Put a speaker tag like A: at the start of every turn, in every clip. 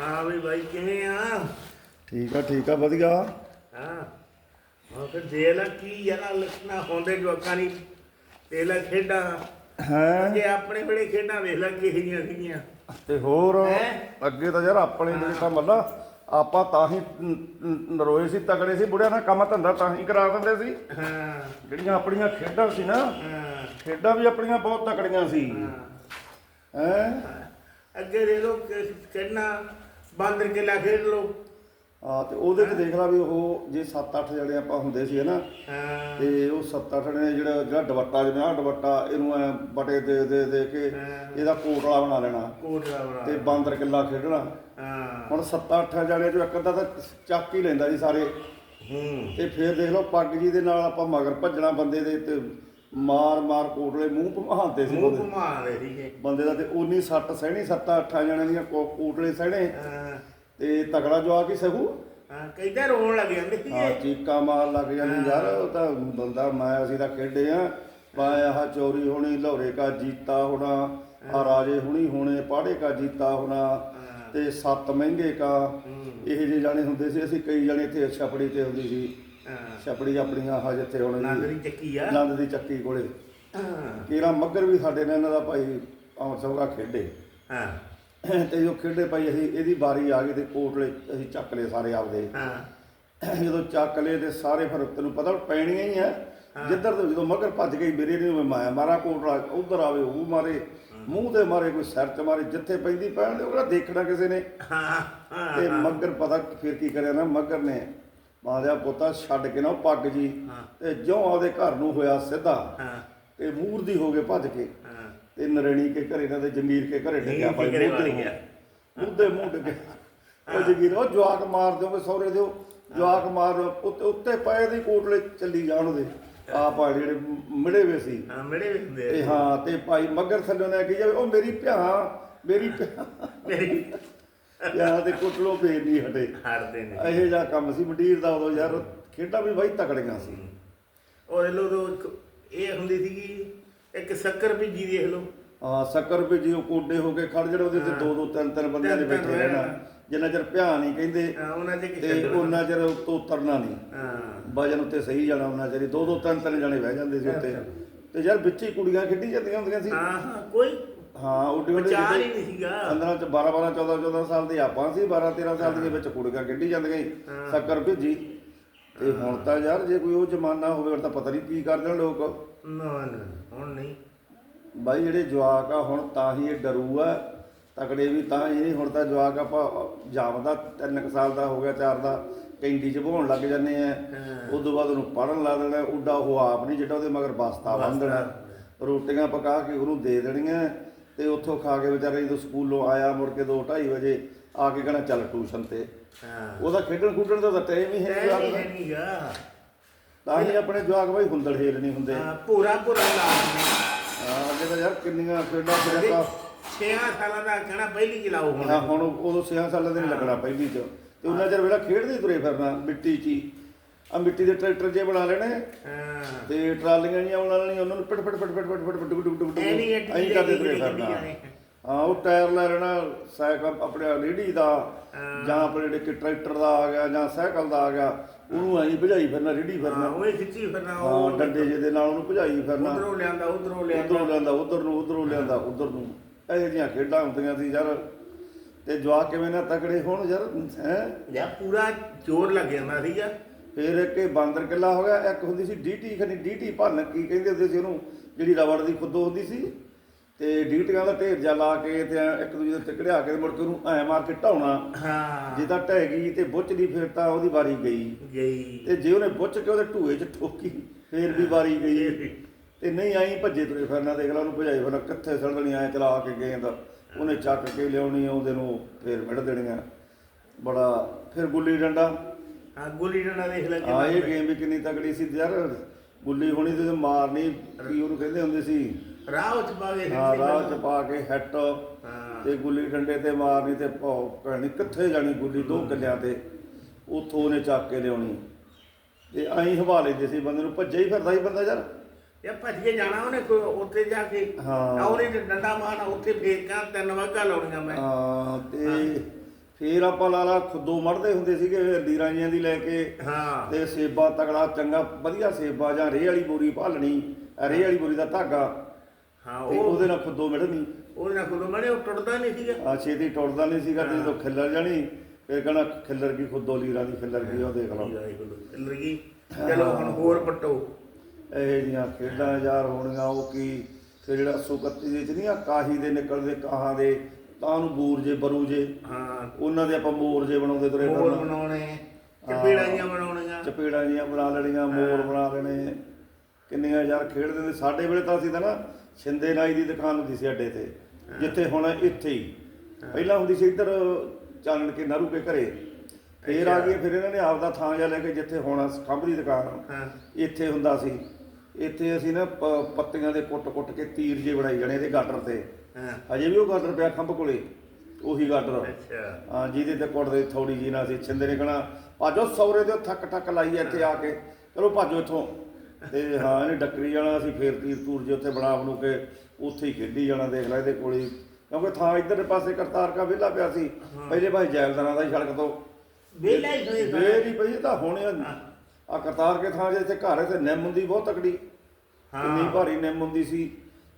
A: ਹਾਂ ਵੀ ਬਾਈ ਕਿਵੇਂ ਆ?
B: ਠੀਕ ਆ ਠੀਕ ਆ ਵਧੀਆ।
A: ਹਾਂ। ਉਹ ਫਿਰ ਦੇ ਲਾ ਕੀ ਯਾਰ ਲਖਣਾ ਹੁੰਦੇ ਜਵਾਕਾਂ ਦੀ। ਤੇ ਲਾ ਖੇਡਾਂ।
B: ਹੈ?
A: ਜੇ ਆਪਣੇ ਵੇਲੇ ਖੇਡਾਂ ਵੇਖ ਲੈ ਕਿਹੀਆਂ ਸੀਗੀਆਂ।
B: ਤੇ ਹੋਰ
A: ਹੈਂ?
B: ਅੱਗੇ ਤਾਂ ਯਾਰ ਆਪਣੇ ਜਿਹੜੇ ਤਾਂ ਮੱਲਾ ਆਪਾਂ ਤਾਂ ਹੀ ਨਰੋਏ ਸੀ ਤਗੜੇ ਸੀ ਬੁੜਿਆਂ ਨਾਲ ਕੰਮ ਧੰਦਾ ਤਾਂ ਹੀ ਕਰਾ ਦਿੰਦੇ ਸੀ।
A: ਹਾਂ।
B: ਜਿਹੜੀਆਂ ਆਪਣੀਆਂ ਖੇਡਾਂ ਸੀ ਨਾ
A: ਹਾਂ।
B: ਖੇਡਾਂ ਵੀ ਆਪਣੀਆਂ ਬਹੁਤ ਤਕੜੀਆਂ ਸੀ। ਹੈ।
A: ਅੱਗੇ ਦੇ ਲੋ ਖੇਡਣਾ ਬਾਂਦਰ ਕਿਲਾ ਖੇਡ ਲੋ
B: ਆ ਤੇ ਉਹਦੇ 'ਚ ਦੇਖ ਲਾ ਵੀ ਉਹ ਜੇ 7-8 ਜਣੇ ਆਪਾਂ ਹੁੰਦੇ ਸੀ ਨਾ
A: ਹਾਂ।
B: ਤੇ ਉਹ 7-8 ਨੇ ਜਿਹੜਾ ਜਿਹੜਾ ਦੁਪੱਟਾ ਜਿਵੇਂ ਆ ਦੁਪੱਟਾ ਇਹਨੂੰ ਐ ਬਟੇ ਦੇ ਦੇ ਦੇ ਕੇ। ਇਹਦਾ ਕੋਟਲਾ ਬਣਾ ਲੈਣਾ।
A: ਕੋਟਲਾ ਬਣਾ
B: ਤੇ ਬਾਂਦਰ ਕਿੱਲਾ ਖੇਡਣਾ। ਹੁਣ 7-8 ਜਣੇ ਚੋਂ ਇੱਕ ਅੱਧਾ ਤਾਂ ਚੱਕ ਹੀ ਲੈਂਦਾ ਸੀ ਸਾਰੇ।
A: ਹੂੰ।
B: ਤੇ ਫਿਰ ਦੇਖ ਲਓ ਪੱਗ ਜੀ ਦੇ ਨਾਲ ਆਪਾਂ ਮਗਰ ਭੱਜਣਾ ਬੰਦੇ ਦੇ ਤੇ ਮਾਰ ਮਾਰ ਕੋਟਲੇ ਮੂੰਹ ਭਮਾਉਂਦੇ ਸੀ
A: ਮੂੰਹ
B: ਬੰਦੇ।
A: ਘੁਮਾ ਰਹੇ ਸੀਗੇ
B: ਬੰਦੇ ਦਾ ਤੇ ਉਨੀ ਸੱਟ ਸਹਿਣੀ 7-8 ਜਣਿਆਂ ਦੀਆਂ ਕੋ- ਕੋਟਲੇ ਸਹਿਣੇ।
A: ਹਾਂ।
B: ਤੇ ਤਗੜਾ ਜਵਾਕ ਹੀ ਸਹੂ
A: ਹਾਂ ਕਹਿੰਦਾ ਰੋਣ ਲੱਗ ਜਾਂਦੇ
B: ਹਾਂ ਚੀਕਾਂ ਮਾਰ ਲੱਗ ਜਾਂਦੀ ਯਾਰ ਉਹ ਤਾਂ ਬੰਦਾ ਮੈਂ ਅਸੀਂ ਤਾਂ ਖੇਡੇ ਆ। ਪਾਏ ਆਹ ਚੋਰੀ ਹੋਣੀ ਲੋਰੇ ਕਾ ਜੀਤਾ ਹੋਣਾ ਆ ਰਾਜੇ ਹੁਣੀ ਹੋਣੇ ਪਾੜੇ ਕਾ ਜੀਤਾ ਹੋਣਾ ਤੇ ਸੱਤ ਮਹਿੰਗੇ ਕਾ। ਇਹ ਜਿਹੇ ਜਾਣੇ ਹੁੰਦੇ ਸੀ ਅਸੀਂ ਕਈ ਜਾਣੇ ਇੱਥੇ ਛਪੜੀ ਤੇ ਹੁੰਦੀ ਸੀ। ਛਪੜੀ ਆਪਣੀਆਂ ਆਹ ਜਿੱਥੇ ਹੁਣ
A: ਨੰਦ ਦੀ ਚੱਕੀ ਆ।
B: ਆਨੰਦ ਦੀ ਚੱਕੀ ਕੋਲੇ। ਕੇਰਾ ਮੱਗਰ ਵੀ ਸਾਡੇ ਨਾਲ ਇਹਨਾਂ ਦਾ ਭਾਈ ਅਮਰ ਸੌਰਾ ਖੇਡੇ।
A: ਹਾਂ।
B: ਤੇ ਜੋ ਖੇਡੇ ਭਾਈ ਅਸੀਂ ਇਹਦੀ ਵਾਰੀ ਆ ਗਈ ਤੇ ਕੋਟਲੇ ਅਸੀਂ ਚੱਕ ਲਏ ਸਾਰੇ ਆਪਦੇ।
A: ਹਾਂ।
B: ਜਦੋਂ ਚੱਕ ਲਏ ਤੇ ਸਾਰੇ ਫਿਰ ਤੈਨੂੰ ਪਤਾ ਪੈਣੀਆਂ ਹੀ ਆ। ਜਿੱਧਰ ਤੋਂ ਜਦੋਂ ਮਗਰ ਭੱਜ ਗਈ ਮੇਰੇ ਨੇ ਮੈਂ ਮਾਇਆ ਮਾਰਾ ਕੋਟਲਾ ਉਧਰ ਆਵੇ ਉਹ ਮਾਰੇ ਮੂੰਹ ਤੇ ਮਾਰੇ ਕੋਈ ਸਿਰ ਚ ਮਾਰੇ ਜਿੱਥੇ ਪੈਂਦੀ ਪੈਣ ਦੇ ਉਹਦਾ ਦੇਖਣਾ ਕਿਸੇ ਨੇ। ਤੇ ਮਗਰ ਪਤਾ ਫਿਰ ਕੀ ਕਰਿਆ ਨਾ ਮਗਰ ਨੇ ਮਾਦਿਆ ਪੁੱਤਾ ਛੱਡ ਕੇ ਨਾ ਉਹ ਪੱਗ ਜੀ। ਤੇ ਜਿਉਂ ਆਪਦੇ ਘਰ ਨੂੰ ਹੋਇਆ ਸਿੱਧਾ।
A: ਹਾਂ।
B: ਤੇ ਮੂਰਦੀ ਹੋ ਗਏ ਭੱਜ ਕੇ।
A: ਹਾਂ।
B: ਤੇ ਨਰਣੀ ਕੇ ਘਰੇ ਨਾ ਤੇ ਜਮੀਰ ਕੇ ਘਰੇ ਡਿੱਗਿਆ
A: ਜਮੀਰ
B: ਭਾਈ
A: ਘਰੇ
B: ਮੂੰਹ ਡਿੱਗਿਆ। ਉਹ ਜਗੀਰ ਉਹ ਜਵਾਕ ਮਾਰ ਦਿਓ ਸੌਰੇ ਦਿਓ। ਜਵਾਕ ਮਾਰ ਦਿਓ ਉੱਤੇ ਉੱਤੇ ਪਏ ਦੀ ਕੋਟਲੇ ਚੱਲੀ ਜਾਣ ਉਹਦੇ। ਆਪ ਆ ਜਿਹੜੇ ਮਿਲੇ ਵੇ ਸੀ।
A: ਹਾਂ ਮਿਲੇ ਵੀ ਹੁੰਦੇ
B: ਤੇ ਹਾਂ ਤੇ ਭਾਈ ਮਗਰ ਥੱਲੇ ਨੇ ਕੀ ਜਾਵੇ ਉਹ ਮੇਰੀ ਭਿਆ ਮੇਰੀ ਭਿਆ
A: ਮੇਰੀ
B: ਯਾਰ ਤੇ ਕੁੱਟਲੋ ਫੇਰ ਨਹੀਂ ਹਟੇ।
A: ਹੜਦੇ ਨੇ
B: ਇਹੋ ਜਿਹਾ ਕੰਮ ਸੀ ਮੰਡੀਰ ਦਾ ਉਦੋਂ ਯਾਰ ਖੇਡਾਂ ਵੀ ਬਾਈ ਤਕੜੀਆਂ ਸੀ।
A: ਉਹ ਇਹ ਲੋ ਦੋ ਇੱਕ ਇਹ ਹੁੰਦੀ ਸੀਗੀ ਇੱਕ ਸ਼ੱਕਰ ਭਿੱਜੀ ਦੇਖ ਲਓ।
B: ਹਾਂ ਸ਼ੱਕਰ ਭੇਜੀ ਉਹ ਕੋਡੇ ਹੋ ਕੇ ਖੜ ਜਿਹੜੇ ਉਹਦੇ ਤੇ ਦੋ ਦੋ ਤਿੰਨ ਤਿੰਨ ਬੰਦਿਆਂ ਦੇ ਬੈਠੇ ਰਹਿਣਾ। ਜਿੰਨਾ ਚਿਰ ਭਿਆ ਨਹੀਂ ਕਹਿੰਦੇ
A: ਉਹਨਾਂ ਦੇ
B: ਤੇ ਉਹਨਾਂ ਚਿਰ ਉੱਤੋਂ ਉਤਰਨਾ ਨਹੀਂ।
A: ਹਾਂ।
B: ਵਜਨ ਉੱਤੇ ਸਹੀ ਜਾਣਾ ਉਹਨਾਂ ਚਿਰ ਦੋ ਦੋ ਤਿੰਨ ਤਿੰਨ ਜਣੇ ਬਹਿ ਜਾਂਦੇ ਸੀ ਉੱਤੇ। ਤੇ ਯਾਰ ਵਿੱਚ ਹੀ ਕੁੜੀਆਂ ਖੇਡੀ ਜਾਂਦੀਆਂ ਹੁੰਦੀਆਂ ਸੀ।
A: ਹਾਂ ਹਾਂ ਕੋਈ
B: ਹਾਂ ਉੱਡੇ ਉੱਡੇ
A: ਵਿਚਾਰ ਹੀ ਨਹੀਂ ਸੀਗਾ।
B: 15 ਚ 12 12 14 14 ਸਾਲ ਦੇ ਆਪਾਂ ਸੀ 12 13 ਸਾਲ ਦੇ ਵਿੱਚ ਕੁੜੀਆਂ ਖੇਡੀ ਜਾਂਦੀਆਂ। ਸ਼ੱਕਰ ਭੇਜੀ। ਤੇ ਹੁਣ ਤਾਂ ਯਾਰ ਜੇ ਕੋਈ ਉਹ ਜ਼ਮਾਨਾ ਹੋਵੇ ਤਾਂ ਪਤਾ ਨਹੀਂ ਕੀ ਕਰਦੇ ਲੋਕ।
A: ਨਾ ਨਾ ਹੁਣ ਨਹੀਂ।
B: ਬਾਈ ਜਿਹੜੇ ਜਵਾਕ ਆ ਹੁਣ ਤਾਂ ਹੀ ਇਹ ਡਰੂ ਆ। ਤਕੜੇ ਵੀ ਤਾਂ ਹੀ ਨਹੀਂ ਹੁਣ ਤਾਂ ਜਵਾਕ ਆਪਾਂ ਤਿੰਨ ਕੁ ਸਾਲ ਦਾ ਹੋ ਗਿਆ ਚਾਰ ਦਾ ਕੈਂਡੀ ਚ ਬਹਾਉਣ ਲੱਗ ਜਾਂਦੇ ਆ। ਉਸ ਤੋਂ ਬਾਅਦ ਉਹਨੂੰ ਪੜਨ ਲਾ ਦੇਣਾ ਉੱਡਾ ਉਹ ਆਪ ਨਹੀਂ ਜਿਹੜਾ ਉਹਦੇ ਮਗਰ ਬਸਤਾ ਬੰਨ ਦੇਣਾ। ਰੋਟੀਆਂ ਪਕਾ ਕੇ ਉਹਨੂੰ ਦੇ ਦੇਣੀਆਂ। ਤੇ ਉੱਥੋਂ ਖਾ ਕੇ ਵਿਚਾਰੇ ਜਦੋਂ ਸਕੂਲੋਂ ਆਇਆ ਮੁੜ ਕੇ 2:30 ਵਜੇ ਆ ਕੇ ਕਹਿਣਾ ਚੱਲ ਟਿਊਸ਼ਨ ਤੇ।
A: ਹਾਂ।
B: ਉਹਦਾ ਖੇਡਣ ਖੁੱਡਣ ਦਾ ਤਾਂ ਟਾਈਮ ਹੀ ਹੈ ਨਹੀਂ
A: ਹੀ।
B: ਤਾਂ ਹੀ ਆਪਣੇ ਜਵਾਕ ਬਾਈ ਹੁੰਦੜ ਹੇਲ ਨਹੀਂ ਹੁੰਦੇ।
A: ਹਾਂ ਪੂਰਾ ਪੂਰਾ ਲਾਉਣੇ
B: ਹਾਂ ਅੱਗੇ ਤਾਂ ਯਾਰ ਕਿੰਨੀਆਂ ਖੇਡਾਂ ਖੇਡਾਂ
A: 6 ਸਾਲਾਂ ਦਾ ਕਹਿਣਾ ਪਹਿਲੀ ਚਲਾਓ ਹੁਣ।
B: ਹਾਂ ਹੁਣ ਉਦੋਂ 6 ਸਾਲਾਂ ਦੇ ਨਹੀਂ ਲੱਗਣਾ ਪਹਿਲੀ ਚ। ਤੇ ਉਹਨਾਂ ਚਿਰ ਵੇਲਾ ਖੇਡਦੇ ਤੁਰੇ ਫਿਰਨਾ ਮਿੱਟੀ 'ਚ ਹੀ। ਆ ਮਿੱਟੀ ਦੇ ਟਰੈਕਟਰ ਜੇ ਬਣਾ ਲੈਣੇ।
A: ਹਾਂ।
B: ਤੇ ਟਰਾਲੀਆਂ ਜੀਆਂ ਬਣਾ ਲੈਣੀਆਂ ਉਹਨਾਂ ਨੂੰ ਪਿਟ ਪਿਟ ਪਿਟ ਪਿਟ ਪਿਟ ਪਿਟ ਪਿਟ ਪਿਟ ਪਿਟ
A: ਐ ਨਹੀਂ
B: ਕਰਦੇ ਤੁਰੇ ਫਿਰਨਾ। ਹਾਂ ਉਹ ਟਾਇਰ ਲੈ ਲੈਣਾ ਸਾਈਕਲ ਆਪਣੇ ਰੇੜੀ ਦਾ ਜਾਂ ਆਪਣੇ ਜਿਹੜੇ ਟਰੈਕਟਰ ਦਾ ਆ ਗਿਆ ਜਾਂ ਸਾਈਕਲ ਦਾ ਆ ਗਿਆ ਉਹਨੂੰ ਐਂ ਭਜਾਈ ਫਿਰਨਾ ਰੇੜੀ ਫਿਰਨਾ।
A: ਉਹ ਖਿੱਚੀ ਫਿਰਨਾ ਉਹ
B: ਡੰਡੇ ਜਿਹੇ ਦੇ ਨਾਲ ਉਹਨੂੰ ਭਜਾਈ ਫਿਰਨਾ।
A: ਉਧਰੋਂ ਲਿਆਂਦਾ ਉਧਰੋਂ ਲਿਆਂਦਾ।
B: ਉਧਰੋਂ ਲਿਆਂਦਾ ਉਧਰ ਨੂੰ ਉਧਰੋਂ ਲਿਆਂਦਾ ਉਧਰ ਨੂੰ। ਇਹੋ ਜਿਹੀਆਂ ਖੇਡਾਂ ਹੁੰਦੀਆਂ ਸੀ ਯਾਰ। ਤੇ ਜਵਾਕ ਕਿਵੇਂ ਨਾ ਤਕੜੇ ਹੋਣ ਯਾਰ ਹੈ?
A: ਯਾ ਪੂਰਾ ਜ਼ੋਰ ਲੱਗ ਜਾਂਦਾ ਸੀਗਾ।
B: ਫਿਰ ਇੱਕ ਇਹ ਬਾਂਦਰ ਕਿੱਲਾ ਹੋ ਗਿਆ ਇੱਕ ਹੁੰਦੀ ਸੀ ਡੀਟੀ ਖਨੀ ਡੀਟੀ ਭੰਨ ਕੀ ਕਹਿੰਦੇ ਹੁੰਦੇ ਸੀ ਉਹਨੂੰ ਜਿਹੜੀ ਰਬੜ ਦੀ ਖੁੱਦੋ ਹੁੰਦੀ ਸੀ। ਤੇ ਡੀਟੀਆਂ ਦਾ ਢੇਰ ਜਾ ਲਾ ਕੇ ਤੇ ਇੱਕ ਦੂਜੇ ਦੇ ਕਢਿਆ ਕੇ ਮੁੜ ਕੇ ਉਹਨੂੰ ਐ ਮਾਰ ਕੇ ਢਾਉਣਾ।
A: ਹਾਂ।
B: ਜੇ ਤਾਂ ਢਹਿ ਗਈ ਤੇ ਬੁੱਚਦੀ ਫਿਰ ਤਾਂ ਉਹਦੀ ਵਾਰੀ ਗਈ।
A: ਗਈ।
B: ਤੇ ਜੇ ਉਹਨੇ ਬੁੱਚ ਕੇ ਉਹਦੇ ਢੂਏ 'ਚ ਠੋਕੀ ਫੇਰ ਵੀ ਵਾਰੀ ਗਈ। ਤੇ ਨਹੀਂ ਆਈ ਭੱਜੇ ਤੁਰੇ ਫਿਰਨਾ ਦੇਖ ਲਾ ਉਹਨੂੰ ਭਜਾਈ ਫਿਰਨਾ ਕਿੱਥੇ ਸੜਦਣੀ ਐ ਚਲਾ ਕੇ ਗੇਂਦ ਉਹਨੇ ਚੱਕ ਕੇ ਲਿਆਉਣੀ ਉਹਦੇ ਨੂੰ ਫੇਰ ਮਿੜ ਦੇਣੀਆਂ। ਬੜਾ ਫਿਰ ਗੁੱਲੀ ਡੰਡਾ।
A: ਹਾਂ ਗੁੱਲੀ ਡੰਡਾ ਦੇਖ ਲੈ
B: ਹਾਂ ਇਹ ਗੇਮ ਵੀ ਕਿੰਨੀ ਤਕੜੀ ਸੀ ਯਾਰ। ਗੁੱਲੀ ਹੋਣੀ ਤੇ ਮਾਰਨੀ ਕੀ ਉਹਨੂੰ ਕਹਿੰਦੇ ਹੁੰਦੇ ਸੀ?
A: ਰਾਹ ਚ ਪਾਵੇ
B: ਹਾਂ ਰਾਹ ਚ ਪਾ ਕੇ ਹੈਟ
A: ਹਾਂ।
B: ਤੇ ਗੁੱਲੀ ਡੰਡੇ ਤੇ ਮਾਰਨੀ ਤੇ ਭੌ ਕਹਿਣੀ ਕਿੱਥੇ ਜਾਣੀ ਗੁੱਲੀ ਦੋ ਕਿੱਲਿਆਂ ਤੇ? ਉੱਥੋਂ ਉਹਨੇ ਚੱਕ ਕੇ ਲਿਆਉਣੀ। ਤੇ ਐਂ ਹਵਾ ਲੈਂਦੇ ਸੀ ਬੰਦੇ ਨੂੰ ਭੱਜਿਆ ਹੀ ਫਿਰਦਾ ਸੀ ਬੰਦਾ ਯਾਰ।
A: ਇਹ ਭੱਜ ਕੇ ਜਾਣਾ ਉਹਨੇ ਕੋਈ ਉੱਥੇ ਜਾ ਕੇ।
B: ਹਾਂ।
A: ਉਹਨੇ ਡੰਡਾ ਮਾਰਨਾ ਉੱਥੇ ਫੇਰ ਕਾ ਤਿੰਨ ਵਾਗਾ ਲਾਉਣੀਆਂ ਮੈਂ।
B: ਹਾਂ ਤੇ ਫੇਰ ਆਪਾਂ ਲਾਲਾ ਖੁੱਦੋ ਮੜਦੇ ਹੁੰਦੇ ਸੀਗੇ ਲੀਰਾਂ ਜੀਆਂ ਦੀ ਲੈ ਕੇ।
A: ਹਾਂ।
B: ਤੇ ਸੇਬਾ ਤਗੜਾ ਚੰਗਾ ਵਧੀਆ ਸੇਬਾ ਜਾਂ ਰੇਹ ਵਾਲੀ ਬੋਰੀ ਭਾਲਣੀ ਰੇਹ ਵਾਲੀ ਬੋਰੀ ਦਾ ਧਾਗਾ।
A: ਹਾਂ
B: ਤੇ
A: ਉਹ
B: ਉਹਦੇ ਨਾਲ ਖੁੱਦੋ ਮਿੜਨੀ।
A: ਉਹਦੇ ਨਾਲ ਕੋਲ ਮਣੇ ਉਹ ਟੁੱਟਦਾ ਨਹੀਂ ਸੀਗਾ।
B: ਆ ਛੇਤੀ ਟੁੱਟਦਾ ਨਹੀਂ ਸੀਗਾ ਤੇ ਜਦੋਂ ਖਿੱਲਰ ਜਾਣੀ ਫਿਰ ਕਹਣਾ ਖਿੱਲਰ ਗਈ ਖੁੱਦੋ ਲੀਰਾਂ ਦੀ ਖਿੱਲਰ ਗਈ ਉਹ ਦੇਖ ਲਓ।
A: ਲੱਗੀ ਚਲੋ ਹੁਣ ਹੋਰ ਪੱਟੋ।
B: ਇਹ ਜੀਆਂ ਖੇਡਾਂ ਯਾਰ ਹੋਣੀਆਂ ਉਹ ਕੀ? ਫਿਰ ਜਿਹੜਾ ਸੁਕੱਤੀ ਦੇ ਚ ਨਹੀਂ ਆ ਕਾਹੀ ਦੇ ਨਿਕਲਦੇ ਕਾਹਾਂ ਦੇ ਤਾਂ ਨੂੰ ਬੂਰਜੇ ਬਰੂਜੇ
A: ਹਾਂ।
B: ਉਹਨਾਂ ਦੇ ਆਪਾਂ ਮੋਰਜੇ ਬਣਾਉਂਦੇ ਤੁਰੇ
A: ਮੋਰ
B: ਫਿਰਨਾ
A: ਬਣਾਉਣੇ ਚਪੇੜਾਂ ਬਣਾਉਣੀਆਂ।
B: ਚਪੇੜਾਂ ਜੀਆਂ ਬਣਾ ਲੈਣੀਆਂ ਮੋਰ ਬਣਾ ਲੈਣੇ। ਕਿੰਨੀਆਂ ਯਾਰ ਖੇਡਦੇ ਨੇ। ਸਾਡੇ ਵੇਲੇ ਤਾਂ ਅਸੀਂ ਤਾਂ ਨਾ ਛਿੰਦੇ ਨਾਈ ਦੀ ਦੁਕਾਨ ਹੁੰਦੀ ਸੀ ਅੱਡੇ ਤੇ। ਜਿੱਥੇ ਹੁਣ ਇੱਥੇ ਹੀ। ਪਹਿਲਾਂ ਹੁੰਦੀ ਸੀ ਇੱਧਰ ਚਾਨਣ ਕੇ ਨਰੂ ਕੇ ਘਰੇ। ਫੇਰ ਆ ਗਏ ਫਿਰ ਇਹਨਾਂ ਨੇ ਆਪਦਾ ਥਾਂ ਜਿਹਾ ਲੈ ਕੇ ਜਿੱਥੇ ਹੁਣ ਖੰਭ ਦੀ ਦੁਕਾਨ।
A: ਹਾਂ।
B: ਇੱਥੇ ਹੁੰਦਾ ਸੀ। ਇੱਥੇ ਅਸੀਂ ਨਾ ਪ- ਪੱਤੀਆਂ ਦੇ ਕੁੱਟ-ਕੁੱਟ ਕੇ ਤੀਰ ਜੇ ਬਣਾਈ ਜਾਣੇ ਇਹਦੇ ਗਾਡਰ ਤੇ। ਅਜੇ ਵੀ ਉਹ ਗਾਡਰ ਪਿਆ ਖੰਭ ਕੋਲੇ ਉਹੀ ਗਾਡਰ
A: ਅੱਛਾ।
B: ਹਾਂ ਜਿਹਦੇ ਤੇ ਕੁੱਟਦੇ ਥੋੜੀ ਜੀ ਨਾਲ ਸੀ ਛਿੰਦੇ ਨੇ ਕਹਣਾ ਭਾਜੋ ਸੌਰੇ ਦੇ ਥੱਕ ਠੱਕ ਲਾਈ ਇੱਥੇ ਆ ਕੇ। ਚਲੋ ਭਾਜੋ ਇੱਥੋਂ। ਤੇ ਹਾਂ ਇਹਨੇ ਡੱਕਰੀ ਜਾਣਾ ਅਸੀਂ ਫੇਰ ਤੀਰ ਤੂਰ ਜੇ ਉੱਥੇ ਬਣਾ ਬਣੂ ਕੇ ਉੱਥੇ ਹੀ ਖੇਡੀ ਜਾਣਾ ਦੇਖ ਲੈ ਇਹਦੇ ਕੋਲੇ ਹੀ। ਕਿਉਂਕਿ ਥਾਂ ਇੱਧਰ ਪਾਸੇ ਕਰਤਾਰ ਕਾ ਵਿਹਲਾ ਪਿਆ ਸੀ। ਪਹਿਲੇ ਭਾਈ ਜੈਲਦਾਰਾਂ ਦਾ ਹੀ ਸੜਕ ਤੋਂ।
A: ਵੇਲਾ ਹੀ ਹੋਏ
B: ਵੇਰ ਹੀ ਪਈ ਇਹ ਤਾਂ ਹੁਣ ਆ ਕਰਤਾਰ ਕੇ ਥਾਂ ਜੇ ਇੱਥੇ ਘਰ ਹੈ ਤੇ ਨਿੰਮ ਹੁੰਦੀ ਬਹੁਤ ਤਕੜੀ। ਕਿੰਨੀ ਭਾਰੀ ਨਿੰਮ ਹੁੰਦੀ ਸੀ।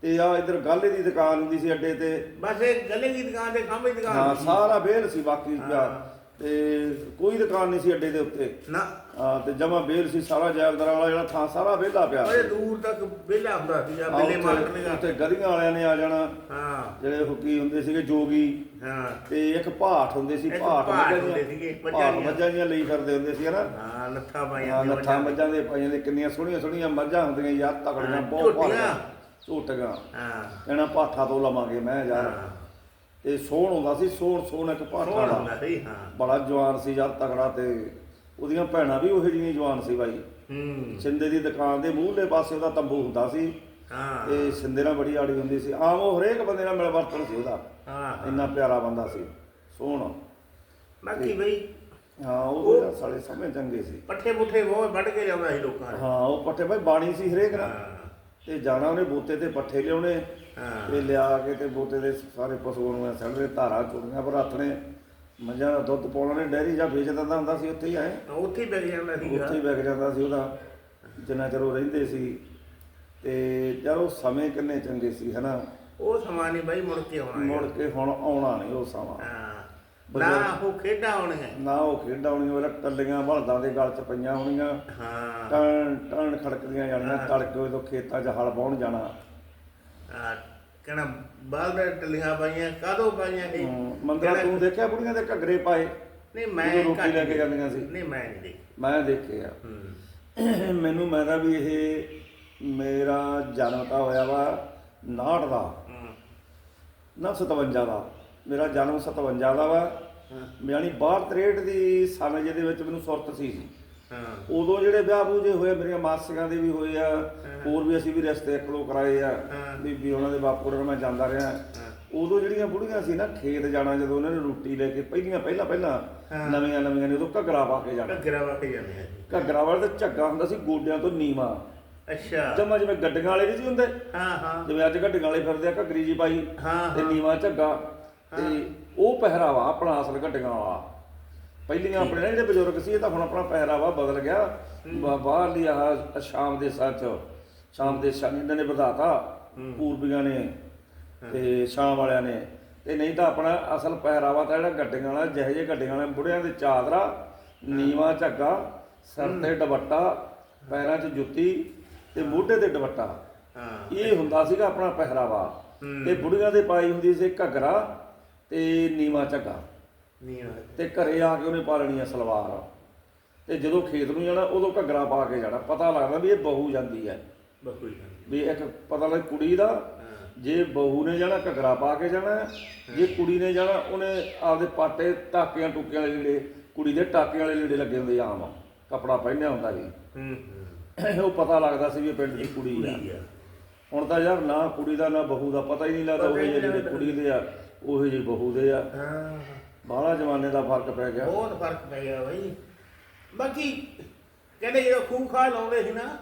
B: ਤੇ ਆ ਇੱਧਰ ਗਾਲੇ ਦੀ ਦੁਕਾਨ ਹੁੰਦੀ ਸੀ ਅੱਡੇ ਤੇ।
A: ਬਸ ਇਹ ਗੱਲੇ ਦੀ ਦੁਕਾਨ ਦੀ
B: ਹਾਂ
A: ਦੁਕਾਨ
B: ਸਾਰਾ ਵੇਲ ਸੀ ਬਾਕੀ
A: ਹਾਂ।
B: ਤੇ ਕੋਈ ਦੁਕਾਨ ਨਹੀਂ ਸੀ ਅੱਡੇ ਦੇ ਉੱਤੇ।
A: ਨਾ।
B: ਹਾਂ ਤੇ ਜਮਾ ਵੇਲ ਸੀ ਸਾਰਾ ਜੈਲਦਾਰਾਂ ਵਾਲਾ ਜਿਹੜਾ ਥਾਂ ਸਾਰਾ ਵਿਹਲਾ ਪਿਆ
A: ਬੜੇ ਦੂਰ ਤੱਕ ਵੇਲਾ ਹੁੰਦਾ ਸੀਗਾ
B: ਆ
A: ਬਿੱਲੇ
B: ਉੱਥੇ-
A: ਮਾਲਕ ਨੇ
B: ਉੱਥੇ ਗਲੀਆਂ ਵਾਲਿਆਂ ਨੇ ਆ ਜਾਣਾ।
A: ਹਾਂ।
B: ਜਿਹੜੇ ਹੁਕੀ ਹੁੰਦੇ ਸੀਗੇ ਜੋਗੀ।
A: ਹਾਂ।
B: ਤੇ ਇੱਕ ਭਾਟ ਹੁੰਦੇ ਸੀ
A: ਇੱਕ
B: ਮੱਝਾਂ
A: ਹੁੰਦੇ
B: ਦੀਆਂ-
A: ਸੀਗੇ, ਮੱਝਾਂ ਦੀਆਂ।
B: ਮੱਝਾਂ ਦੀਆਂ ਲਈ ਫਿਰਦੇ ਹੁੰਦੇ ਸੀ ਹਨਾ
A: ਹਾਂ ਲੱਥਾ ਪਾਈਆਂ
B: ਹਾਂ ਲੱਠਾਂ
A: ਮੱਝਾਂ।
B: ਮੱਝਾਂ ਦੇ ਪਾਈਆਂ ਦੇ ਕਿੰਨੀਆਂ ਸੋਹਣੀਆਂ ਸੋਹਣੀਆਂ ਮੱਝਾਂ ਹੁੰਦੀਆਂ ਯਾਰ ਤਕੜੀਆਂ
A: ਹਾਂ,
B: ਬਹੁਤ
A: ਝੋਟੀਆਂ।
B: ਭਾਰੀਆਂ ਝੋਟੀਆਂ
A: ਹਾਂ।
B: ਕਹਿਣਾ ਪਾਠਾ ਤੋਂ ਲਵਾਂਗੇ ਮੈਂ ਯਾਰ। ਤੇ ਸੋਹਣ ਹੁੰਦਾ ਸੀ ਸੋਹਣ ਸੋਹਣ ਇੱਕ ਪਾਠਾ ਦਾ
A: ਹੁੰਦਾ ਸੀ ਹਾਂ।
B: ਬੜਾ ਜਵਾਨ ਸੀ ਯਾਰ ਤਗੜਾ ਤੇ ਉਹਦੀਆਂ ਭੈਣਾਂ ਵੀ ਉਹੇ ਜਿਹੀਆਂ ਜਵਾਨ ਸੀ ਬਾਈ।
A: ਹੂੰ।
B: ਸਿੰਦੇ ਦੀ ਦੁਕਾਨ ਦੇ ਮੂਹਰਲੇ ਪਾਸੇ ਉਹਦਾ ਤੰਬੂ ਹੁੰਦਾ ਸੀ।
A: ਹਾਂ।
B: ਤੇ ਸਿੰਦੇ ਨਾਲ ਬੜੀ ਆੜੀ ਹੁੰਦੀ ਸੀ। ਆਮ ਉਹ ਹਰੇਕ ਬੰਦੇ ਨਾਲ ਮਿਲ ਵਰਤਣ ਸੀ ਉਹਦਾ।
A: ਹਾਂ
B: ਇੰਨਾ ਪਿਆਰਾ ਬੰਦਾ ਸੀ। ਸੋਹਣਾ
A: ਬਾਕੀ ਬਈ
B: ਹਾਂ ਉਹ ਸਾਲੇ ਸਮੇਂ ਚੰਗੇ ਸੀ।
A: ਪੱਠੇ ਪੁੱਠੇ ਬਹੁਤ ਵੱਢ ਕੇ ਲਿਆਉਂਦਾ ਸੀ ਲੋਕਾਂ
B: ਹਾਂ ਉਹ ਪੱਠੇ ਭਾਈ ਬਾਣੀ ਸੀ ਹਰੇਕ ਨਾਲ। ਤੇ ਜਾਣਾ ਉਹਨੇ ਬੂਤੇ ਤੇ ਪੱਠੇ ਲਿਆਉਣੇ
A: ਹਾਂ।
B: ਤੇ ਲਿਆ ਕੇ ਤੇ ਬੂਤੇ ਦੇ ਸਾਰੇ ਪਸ਼ੂਆਂ ਨੂੰ ਸੜਦੇ ਧਾਰਾ ਚੁਗੀਆਂ ਪਰ ਰੱਖਣੇ ਮੱਝਾਂ ਦਾ ਦੁੱਧ ਪਾਉਣਾ ਨੇ ਡੈਰੀ ਜਾਂ ਵੇਚ ਦਿੰਦਾ ਹੁੰਦਾ ਸੀ ਉੱਥੇ ਹੀ ਆਏ।
A: ਉੱਥੇ ਹੀ ਬੈਠ ਜਾਂਦਾ ਸੀਗਾ।
B: ਉੱਥੇ ਹੀ ਵਿਕ ਜਾਂਦਾ ਸੀ ਉਹਦਾ ਜਿੰਨਾ ਚਿਰ ਉਹ ਰਹਿੰਦੇ ਸੀ। ਤੇ ਯਾਰ ਉਹ ਸਮੇਂ ਕਿੰਨੇ ਚੰਗੇ ਸੀ ਹਨਾ?
A: ਉਹ ਸਮਾਂ ਨਹੀਂ ਬਾਈ ਮੁੜ ਕੇ ਆਉਣਾ
B: ਮੁੜ ਕੇ ਹੁਣ ਆਉਣਾ ਨਹੀਂ ਉਹ ਸਮਾਂ।
A: ਹਾਂ। ਨਾ ਉਹ ਖੇਡਾਂ ਆਉਣੀਆਂ
B: ਨਾ ਉਹ ਖੇਡਾਂ ਹੋਣੀਆਂ ਉਹ ਟੱਲੀਆਂ ਬਲਦਾਂ ਦੇ ਗਲ 'ਚ ਪਈਆਂ ਹੋਣੀਆਂ।
A: ਹਾਂ।
B: ਟਣ ਟਣ ਖੜਕਦੀਆਂ ਜਾਣੀਆਂ ਤੜਕੇ ਉਦੋਂ ਖੇਤਾਂ 'ਚ ਹਲ ਵਾਹੁਣ ਜਾਣਾ।
A: ਕਹਿੰਦਾ ਬਾਲਦਾਂ ਟੱਲੀਆਂ ਪਾਈਆਂ ਕਾਦੋਂ ਪਾਈਆਂ ਇਹ
B: ਹਮ, ਮੰਦਰਾਂ ਤੂੰ ਦੇਖਿਆ ਬੁੜੀਆਂ ਦੇ ਘੱਗਰੇ ਪਾਏ?
A: ਨਹੀਂ ਮੈਂ
B: ਰੋਟੀ ਲੈ ਕੇ ਜਾਂਦੀਆਂ ਸੀ।
A: ਨਹੀਂ ਮੈਂ ਨਹੀਂ ਦੇਖੀ।
B: ਮੈਂ ਦੇਖੇ ਆ।
A: ਹੂੰ।
B: ਮੈਨੂੰ ਮੈਂ ਤਾਂ ਵੀ ਇਹ ਮੇਰਾ ਜਨਮ ਤਾਂ ਹੋਇਆ ਵਾ 59 ਦਾ। ਨਾ 57 ਦਾ। ਮੇਰਾ ਜਨਮ 57 ਦਾ ਵਾ। ਯਾਨੀ 62 63 ਦੀ ਸਨ ਜਿਹਦੇ ਵਿੱਚ ਮੈਨੂੰ ਸੁਰਤ ਸੀ।
A: ਹਾਂ।
B: ਉਦੋਂ ਜਿਹੜੇ ਵਿਆਹ ਬੂ ਜੇ ਹੋਏ ਮੇਰੀਆਂ ਮਾਸੀਆਂ ਦੇ ਵੀ ਹੋਏ ਆ। ਹੋਰ ਵੀ ਅਸੀਂ ਵੀ ਰਿਸ਼ਤੇ ਇੱਕ ਦੋ ਕਰਾਏ ਆ। ਬੀਬੀ ਉਹਨਾਂ ਦੇ ਬਾਪੂ ਨਾਲ ਮੈਂ ਜਾਂਦਾ ਰਿਹਾ। ਉਦੋਂ ਜਿਹੜੀਆਂ ਬੁੜੀਆਂ ਸੀ ਨਾ ਖੇਤ ਜਾਣਾ ਜਦੋਂ ਉਹਨਾਂ ਨੇ ਰੋਟੀ ਲੈ ਕੇ ਪਹਿਲੀਆਂ ਪਹਿਲਾਂ ਪਹਿਲਾਂ। ਨਵੀਆਂ ਨਵੀਆਂ ਨੇ ਉਦੋਂ ਘੱਗਰਾ ਪਾ ਕੇ ਜਾਣਾ।
A: ਘੱਗਰਾ ਵਾ ਕੇ ਜਾਂਦੇ ਆ
B: ਘੱਗਰਾ ਵਾਲਾ ਤੇ ਝੱਗਾ ਹੁੰਦਾ ਸੀ ਗੋਡਿਆਂ ਤੋਂ ਨੀਵਾ।
A: ਅੱਛਾ।
B: ਜਮਾ ਜਿਵੇਂ ਗੱਡੀਆਂ ਵਾਲੇ ਨਹੀਂ ਸੀ ਹੁੰਦੇ।
A: ਹਾਂ ਹਾਂ।
B: ਜਿਵੇਂ ਅੱਜ ਗੱਡੀਆਂ ਵਾਲੇ ਫਿਰਦੇ ਆ ਘੱਗਰੀ ਜੀ ਪਾਈ
A: ਹਾਂ,
B: ਤੇ। ਨੀਵਾ ਝੱਗਾ। ਤੇ ਉਹ ਪਹਿਰਾਵਾ ਆਪਣਾ ਅਸਲ ਗੱਡੀਆਂ ਵਾਲਾ। ਪਹਿਲੀਆਂ ਆਪਣੇ ਨਾ ਜਿਹੜੇ ਬਜ਼ੁਰਗ ਸੀ ਇਹ ਤਾਂ ਹੁਣ ਆਪਣਾ ਪਹਿਰਾਵਾ ਬਦਲ ਗਿਆ। ਬਾਹਰਲੀ ਆਹ ਸ਼ਾਮ ਦੇ ਸੱਚ ਸ਼ਾਮ ਦੇ ਸ਼ਾਮ ਇਹਨਾਂ ਨੇ ਵਧਾਤਾ ਪੂਰਬੀਆਂ ਨੇ ਤੇ ਸ਼ਾਮ ਵਾਲਿਆਂ ਨੇ। ਤੇ ਨਹੀਂ ਤਾਂ ਆਪਣਾ ਅਸਲ ਪਹਿਰਾਵਾ ਤਾਂ ਜਿਹੜਾ ਗੱਡੀਆਂ ਵਾਲਾ ਜਿਹੇ ਜਿਹੇ ਗੱਡੀਆਂ ਵਾਲੇ ਬੁੜਿਆਂ ਦੇ ਚਾਦਰਾ ਨੀਵਾ ਝੱਗਾ ਸਿਰ ਤੇ ਦੁਪੱਟਾ ਪੈਰਾਂ 'ਚ ਜੁੱਤੀ ਤੇ ਮੋਢੇ ਤੇ ਦੁਪੱਟਾ। ਇਹ ਹੁੰਦਾ ਸੀਗਾ ਆਪਣਾ ਪਹਿਰਾਵਾ। ਤੇ ਬੁੜੀਆਂ ਦੇ ਪਾਈ ਹੁੰਦੀ ਸੀ ਘੱਗਰਾ। ਤੇ ਨੀਵਾ ਝੱਗਾ।
A: ਹੋਇਆ।
B: ਤੇ ਘਰੇ ਆ ਕੇ ਉਹਨੇ ਪਾ ਲੈਣੀ ਆ ਸਲਵਾਰ। ਤੇ ਜਦੋਂ ਖੇਤ ਨੂੰ ਜਾਣਾ ਉਦੋਂ ਘੱਗਰਾ ਪਾ ਕੇ ਜਾਣਾ। ਪਤਾ ਲੱਗਦਾ ਵੀ ਇਹ ਬਹੂ ਜਾਂਦੀ ਹੈ ਵੀ ਇੱਕ ਪਤਾ ਲੱਗ ਕੁੜੀ ਦਾ ਜੇ ਬਹੂ ਨੇ ਜਾਣਾ ਘੱਗਰਾ ਪਾ ਕੇ ਜਾਣਾ। ਜੇ ਕੁੜੀ ਨੇ ਜਾਣਾ ਉਹਨੇ ਆਪਦੇ ਪਾਟੇ ਟਾਕਿਆਂ ਟੁਕਿਆਂ ਵਾਲੇ ਲੀੜੇ ਕੁੜੀ ਦੇ ਟਾਕੇ ਵਾਲੇ ਲੀੜੇ ਲੱਗੇ ਹੁੰਦੇ ਆਮ। ਕਪੜਾ ਪਹਿਨਿਆ ਹੁੰਦਾ ਜੀ
A: ਹੂੰ ਹੂੰ।
B: ਉਹ ਪਤਾ ਲੱਗਦਾ ਸੀ ਵੀ ਪਿੰਡ ਦੀ ਕੁੜੀ ਆ।
A: ਆ।
B: ਹੁਣ ਤਾਂ ਯਾਰ ਨਾ ਕੁੜੀ ਦਾ ਨਾ ਬਹੂ ਦਾ ਪਤਾ ਹੀ ਨਹੀਂ ਲੱਗਦਾ ਉਹ ਜਿਹੇ ਜਿਹੜੇ ਕੁੜੀ ਦੇ ਆ। ਉਹ ਜਿਹੇ ਬਹੂ ਦੇ ਆ।
A: ਹਾਂ।
B: ਬਾਹਲਾ ਜ਼ਮਾਨੇ ਦਾ ਫ਼ਰਕ ਪੈ ਗਿਆ।
A: ਬਹੁਤ ਫ਼ਰਕ ਪੈ ਗਿਆ ਬਈ। ਬਾਕੀ ਕਹਿੰਦੇ ਜਦੋਂ ਖੂਹ ਖਾ ਲਾਉਂਦੇ ਸੀ ਨਾ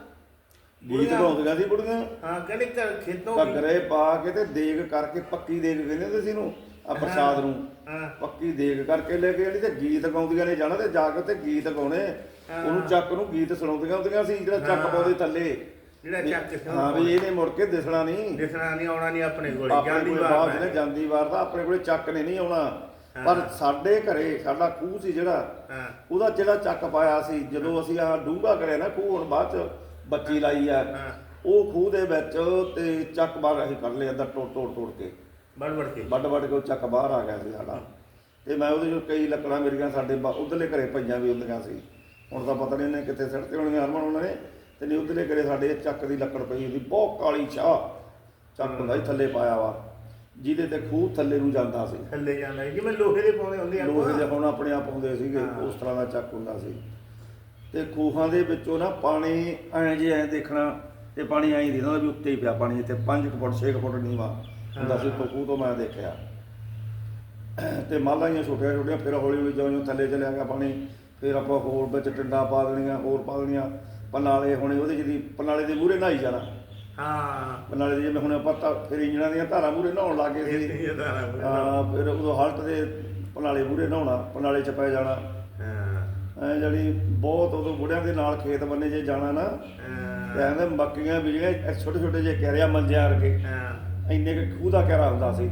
B: ਗੀਤ ਗਾਉਂਦੀਆਂ ਸੀ ਬੁੜੀਆਂ।
A: ਹਾਂ ਕਹਿੰਦੇ ਘਰ ਖੇਤੋਂ ਵੀ-
B: ਘੱਗਰੇ ਪਾ ਕੇ ਤੇ ਦੇਗ ਕਰਕੇ ਪੱਕੀ ਦੇਗ ਕਹਿੰਦੇ ਹੁੰਦੇ ਸੀ ਇਹਨੂੰ ਆ ਪ੍ਰਸਾਦ ਨੂੰ।
A: ਹਾਂ।
B: ਪੱਕੀ ਦੇਗ ਕਰਕੇ ਲੈ ਕੇ ਜਿਹੜੀ ਤੇ ਗੀਤ ਗਾਉਂਦੀਆਂ ਨੇ ਜਾਣਾ ਤੇ ਜਾ ਕੇ ਤੇ ਗੀਤ ਗਾਉਣੇ। ਉਹਨੂੰ ਚੱਕ ਨੂੰ ਗੀਤ ਸੁਣਾਉਂਦੀਆਂ ਹੁੰਦੀਆਂ ਸੀ ਜਿਹੜਾ ਚੱਕ। ਪਾਉਂਦੇ ਥੱਲੇ।
A: ਜਿਹੜਾ ਚੱਕ ਕੇ
B: ਹਾਂ ਵੀ ਇਹਨੇ ਮੁੜ ਕੇ ਦਿਸਣਾ ਨਹੀਂ।
A: ਦਿਸਣਾ ਨਹੀਂ ਆਉਣਾ ਨਹੀਂ ਆਪਣੇ ਕੋਲ ਜਾਂਦੀ ਵਾਰ
B: ਜਿਹਨੇ ਜਾਂਦੀ ਵਾਰ ਦਾ ਆਪਣੇ ਕੋਲੇ ਚੱਕ ਨੇ ਨਹੀਂ ਆਉਣਾ। ਪਰ ਸਾਡੇ ਘਰੇ ਸਾਡਾ ਖੂਹ ਸੀ ਜਿਹੜਾ ਉਹਦਾ ਜਿਹੜਾ ਚੱਕ ਪਾਇਆ ਸੀ ਜਦੋਂ ਅਸੀਂ ਆ ਡੂੰਘਾ ਕਰਿਆ ਨਾ ਖੂਹ ਹੁਣ ਬਾਅਦ ਚ ਬੱਚੀ ਲਾਈ ਆ। ਉਹ ਖੂਹ ਦੇ ਵਿੱਚ ਤੇ ਚੱਕ ਬਾਹਰ ਅਸੀਂ ਕੱਢ ਲਿਆ ਅੰਦਰ ਤੋੜ ਤੋੜ ਤੋੜ ਕੇ।
A: ਬੜ ਬੜ ਕੇ।
B: ਵੱਡ ਵੱਡ ਕੇ ਉਹ ਚੱਕ ਬਾਹਰ ਆ ਗਿਆ ਸੀ ਸਾਡਾ। ਤੇ ਮੈਂ ਉਹਦੇ ਚੋਂ ਕਈ ਲੱਕੜਾਂ ਮੇਰੀਆਂ ਸਾਡੇ ਉਧਰਲੇ ਘਰੇ ਪਈਆਂ ਵੀ ਹੁੰਦੀਆਂ ਸੀ। ਹੁਣ ਤਾਂ ਪਤਾ ਨਹੀਂ ਇਹਨੇ ਕਿੱਥੇ ਸਿੱਟਦੇ ਹੋਣਗੇ ਹਰਮਨ ਉਹਨਾਂ ਨੇ। ਤੇ ਨਹੀਂ ਉਧਰਲੇ ਘਰੇ ਸਾਡੇ ਚੱਕ ਦੀ ਲੱਕੜ ਪਈ ਹੁੰਦੀ ਬਹੁਤ ਕਾਲੀ ਛਾਹ ਚੱਕ ਹੁੰਦਾ ਸੀ ਥੱਲੇ ਪਾਇਆ ਵਾ। ਜਿਹਦੇ ਤੇ ਖੂਹ ਥੱਲੇ ਨੂੰ ਜਾਂਦਾ ਸੀ।
A: ਥੱਲੇ ਜਾਂਦਾ ਸੀ, ਜਿਵੇਂ ਲੋਹੇ ਦੇ ਪਾਉਂਦੇ ਹੁੰਦੇ ਆਪਾਂ।
B: ਲੋਹੇ ਦੇ ਹੁਣ ਆਪਣੇ ਆਪ ਹੁੰਦੇ ਸੀਗੇ। ਉਸ ਤਰ੍ਹਾਂ ਦਾ ਚੱਕ ਹੁੰਦਾ ਸੀ। ਤੇ ਖੂਹਾਂ ਦੇ ਵਿੱਚੋਂ ਨਾ ਪਾਣੀ ਐਂ ਜੇ ਐਂ ਦੇਖਣਾ ਤੇ ਪਾਣੀ ਐਂ ਦਿਖਦਾ ਵੀ ਉੱਤੇ ਹੀ ਪਿਆ ਪਾਣੀ ਇੱਥੇ 5 ਫੁੱਟ 6 ਫੁੱਟ ਨੀਵਾ ਹੁੰਦਾ ਸੀ ਤੋਂ ਖੂਹ ਤੋਂ ਮੈਂ ਦੇਖਿਆ। ਤੇ ਮਾਲਾਂ ਹੀ ਛੋਟੀਆਂ ਛੋਟੀਆਂ ਫਿਰ ਹੌਲੀ ਹੌਲੀ ਜਿਉਂ ਥੱਲੇ ਚਲਿਆ ਗਿਆ ਪਾਣੀ ਫਿਰ ਆਪਾਂ ਹੋਰ ਵਿੱਚ ਟਿੰਡਾ ਪਾ ਦੇਣੀਆਂ ਹੋਰ ਪਾ ਦੇਣੀਆਂ। ਪਨਾਲੇ ਹੁਣੇ ਉਹਦੇ ਜਿਹਦੀ ਪਨਾਲੇ ਦੇ ਮੂਹਰੇ ਨਹਾਈ ਜਾਣਾ।
A: ਹਾਂ।
B: ਪਨਾਲੇ ਦੇ ਜਿਵੇਂ ਹੁਣ ਆਪਾਂ ਤਾਂ ਫਿਰ ਇੰਜਣਾਂ ਦੀਆਂ ਧਾਰਾਂ ਮੂਹਰੇ ਨਹਾਉਣ ਲੱਗੇ
A: ਇਹ
B: ਸੀ ਹਾਂ ਫਿਰ ਉਦੋਂ ਹਲਟ ਦੇ ਪਨਾਲੇ ਮੂਹਰੇ ਨਹਾਉਣਾ ਪਨਾਲੇ ਚ ਪੈ ਜਾਣਾ।
A: ਹਾਂ।
B: ਐ ਜਿਹੜੀ ਬਹੁਤ ਉਦੋਂ ਬੁੜਿਆਂ ਦੇ ਨਾਲ ਖੇਤ ਬੰਨੇ ਜੇ ਜਾਣਾ ਨਾ
A: ਹਾਂ,
B: ਕਹਿੰਦੇ ਮੱਕੀਆਂ ਵੀ ਜਿਹੜੇ ਛੋਟੇ ਛੋਟੇ ਜਿਹੇ ਕਹਿਰਿਆ ਮੰਜਿਆਂ ਵਰਗੇ।
A: ਹਾਂ।
B: ਇੰਨੇ ਕੁ ਖੂਹ ਦਾ ਕਹਿਰਾ ਹੁੰਦਾ ਸੀ।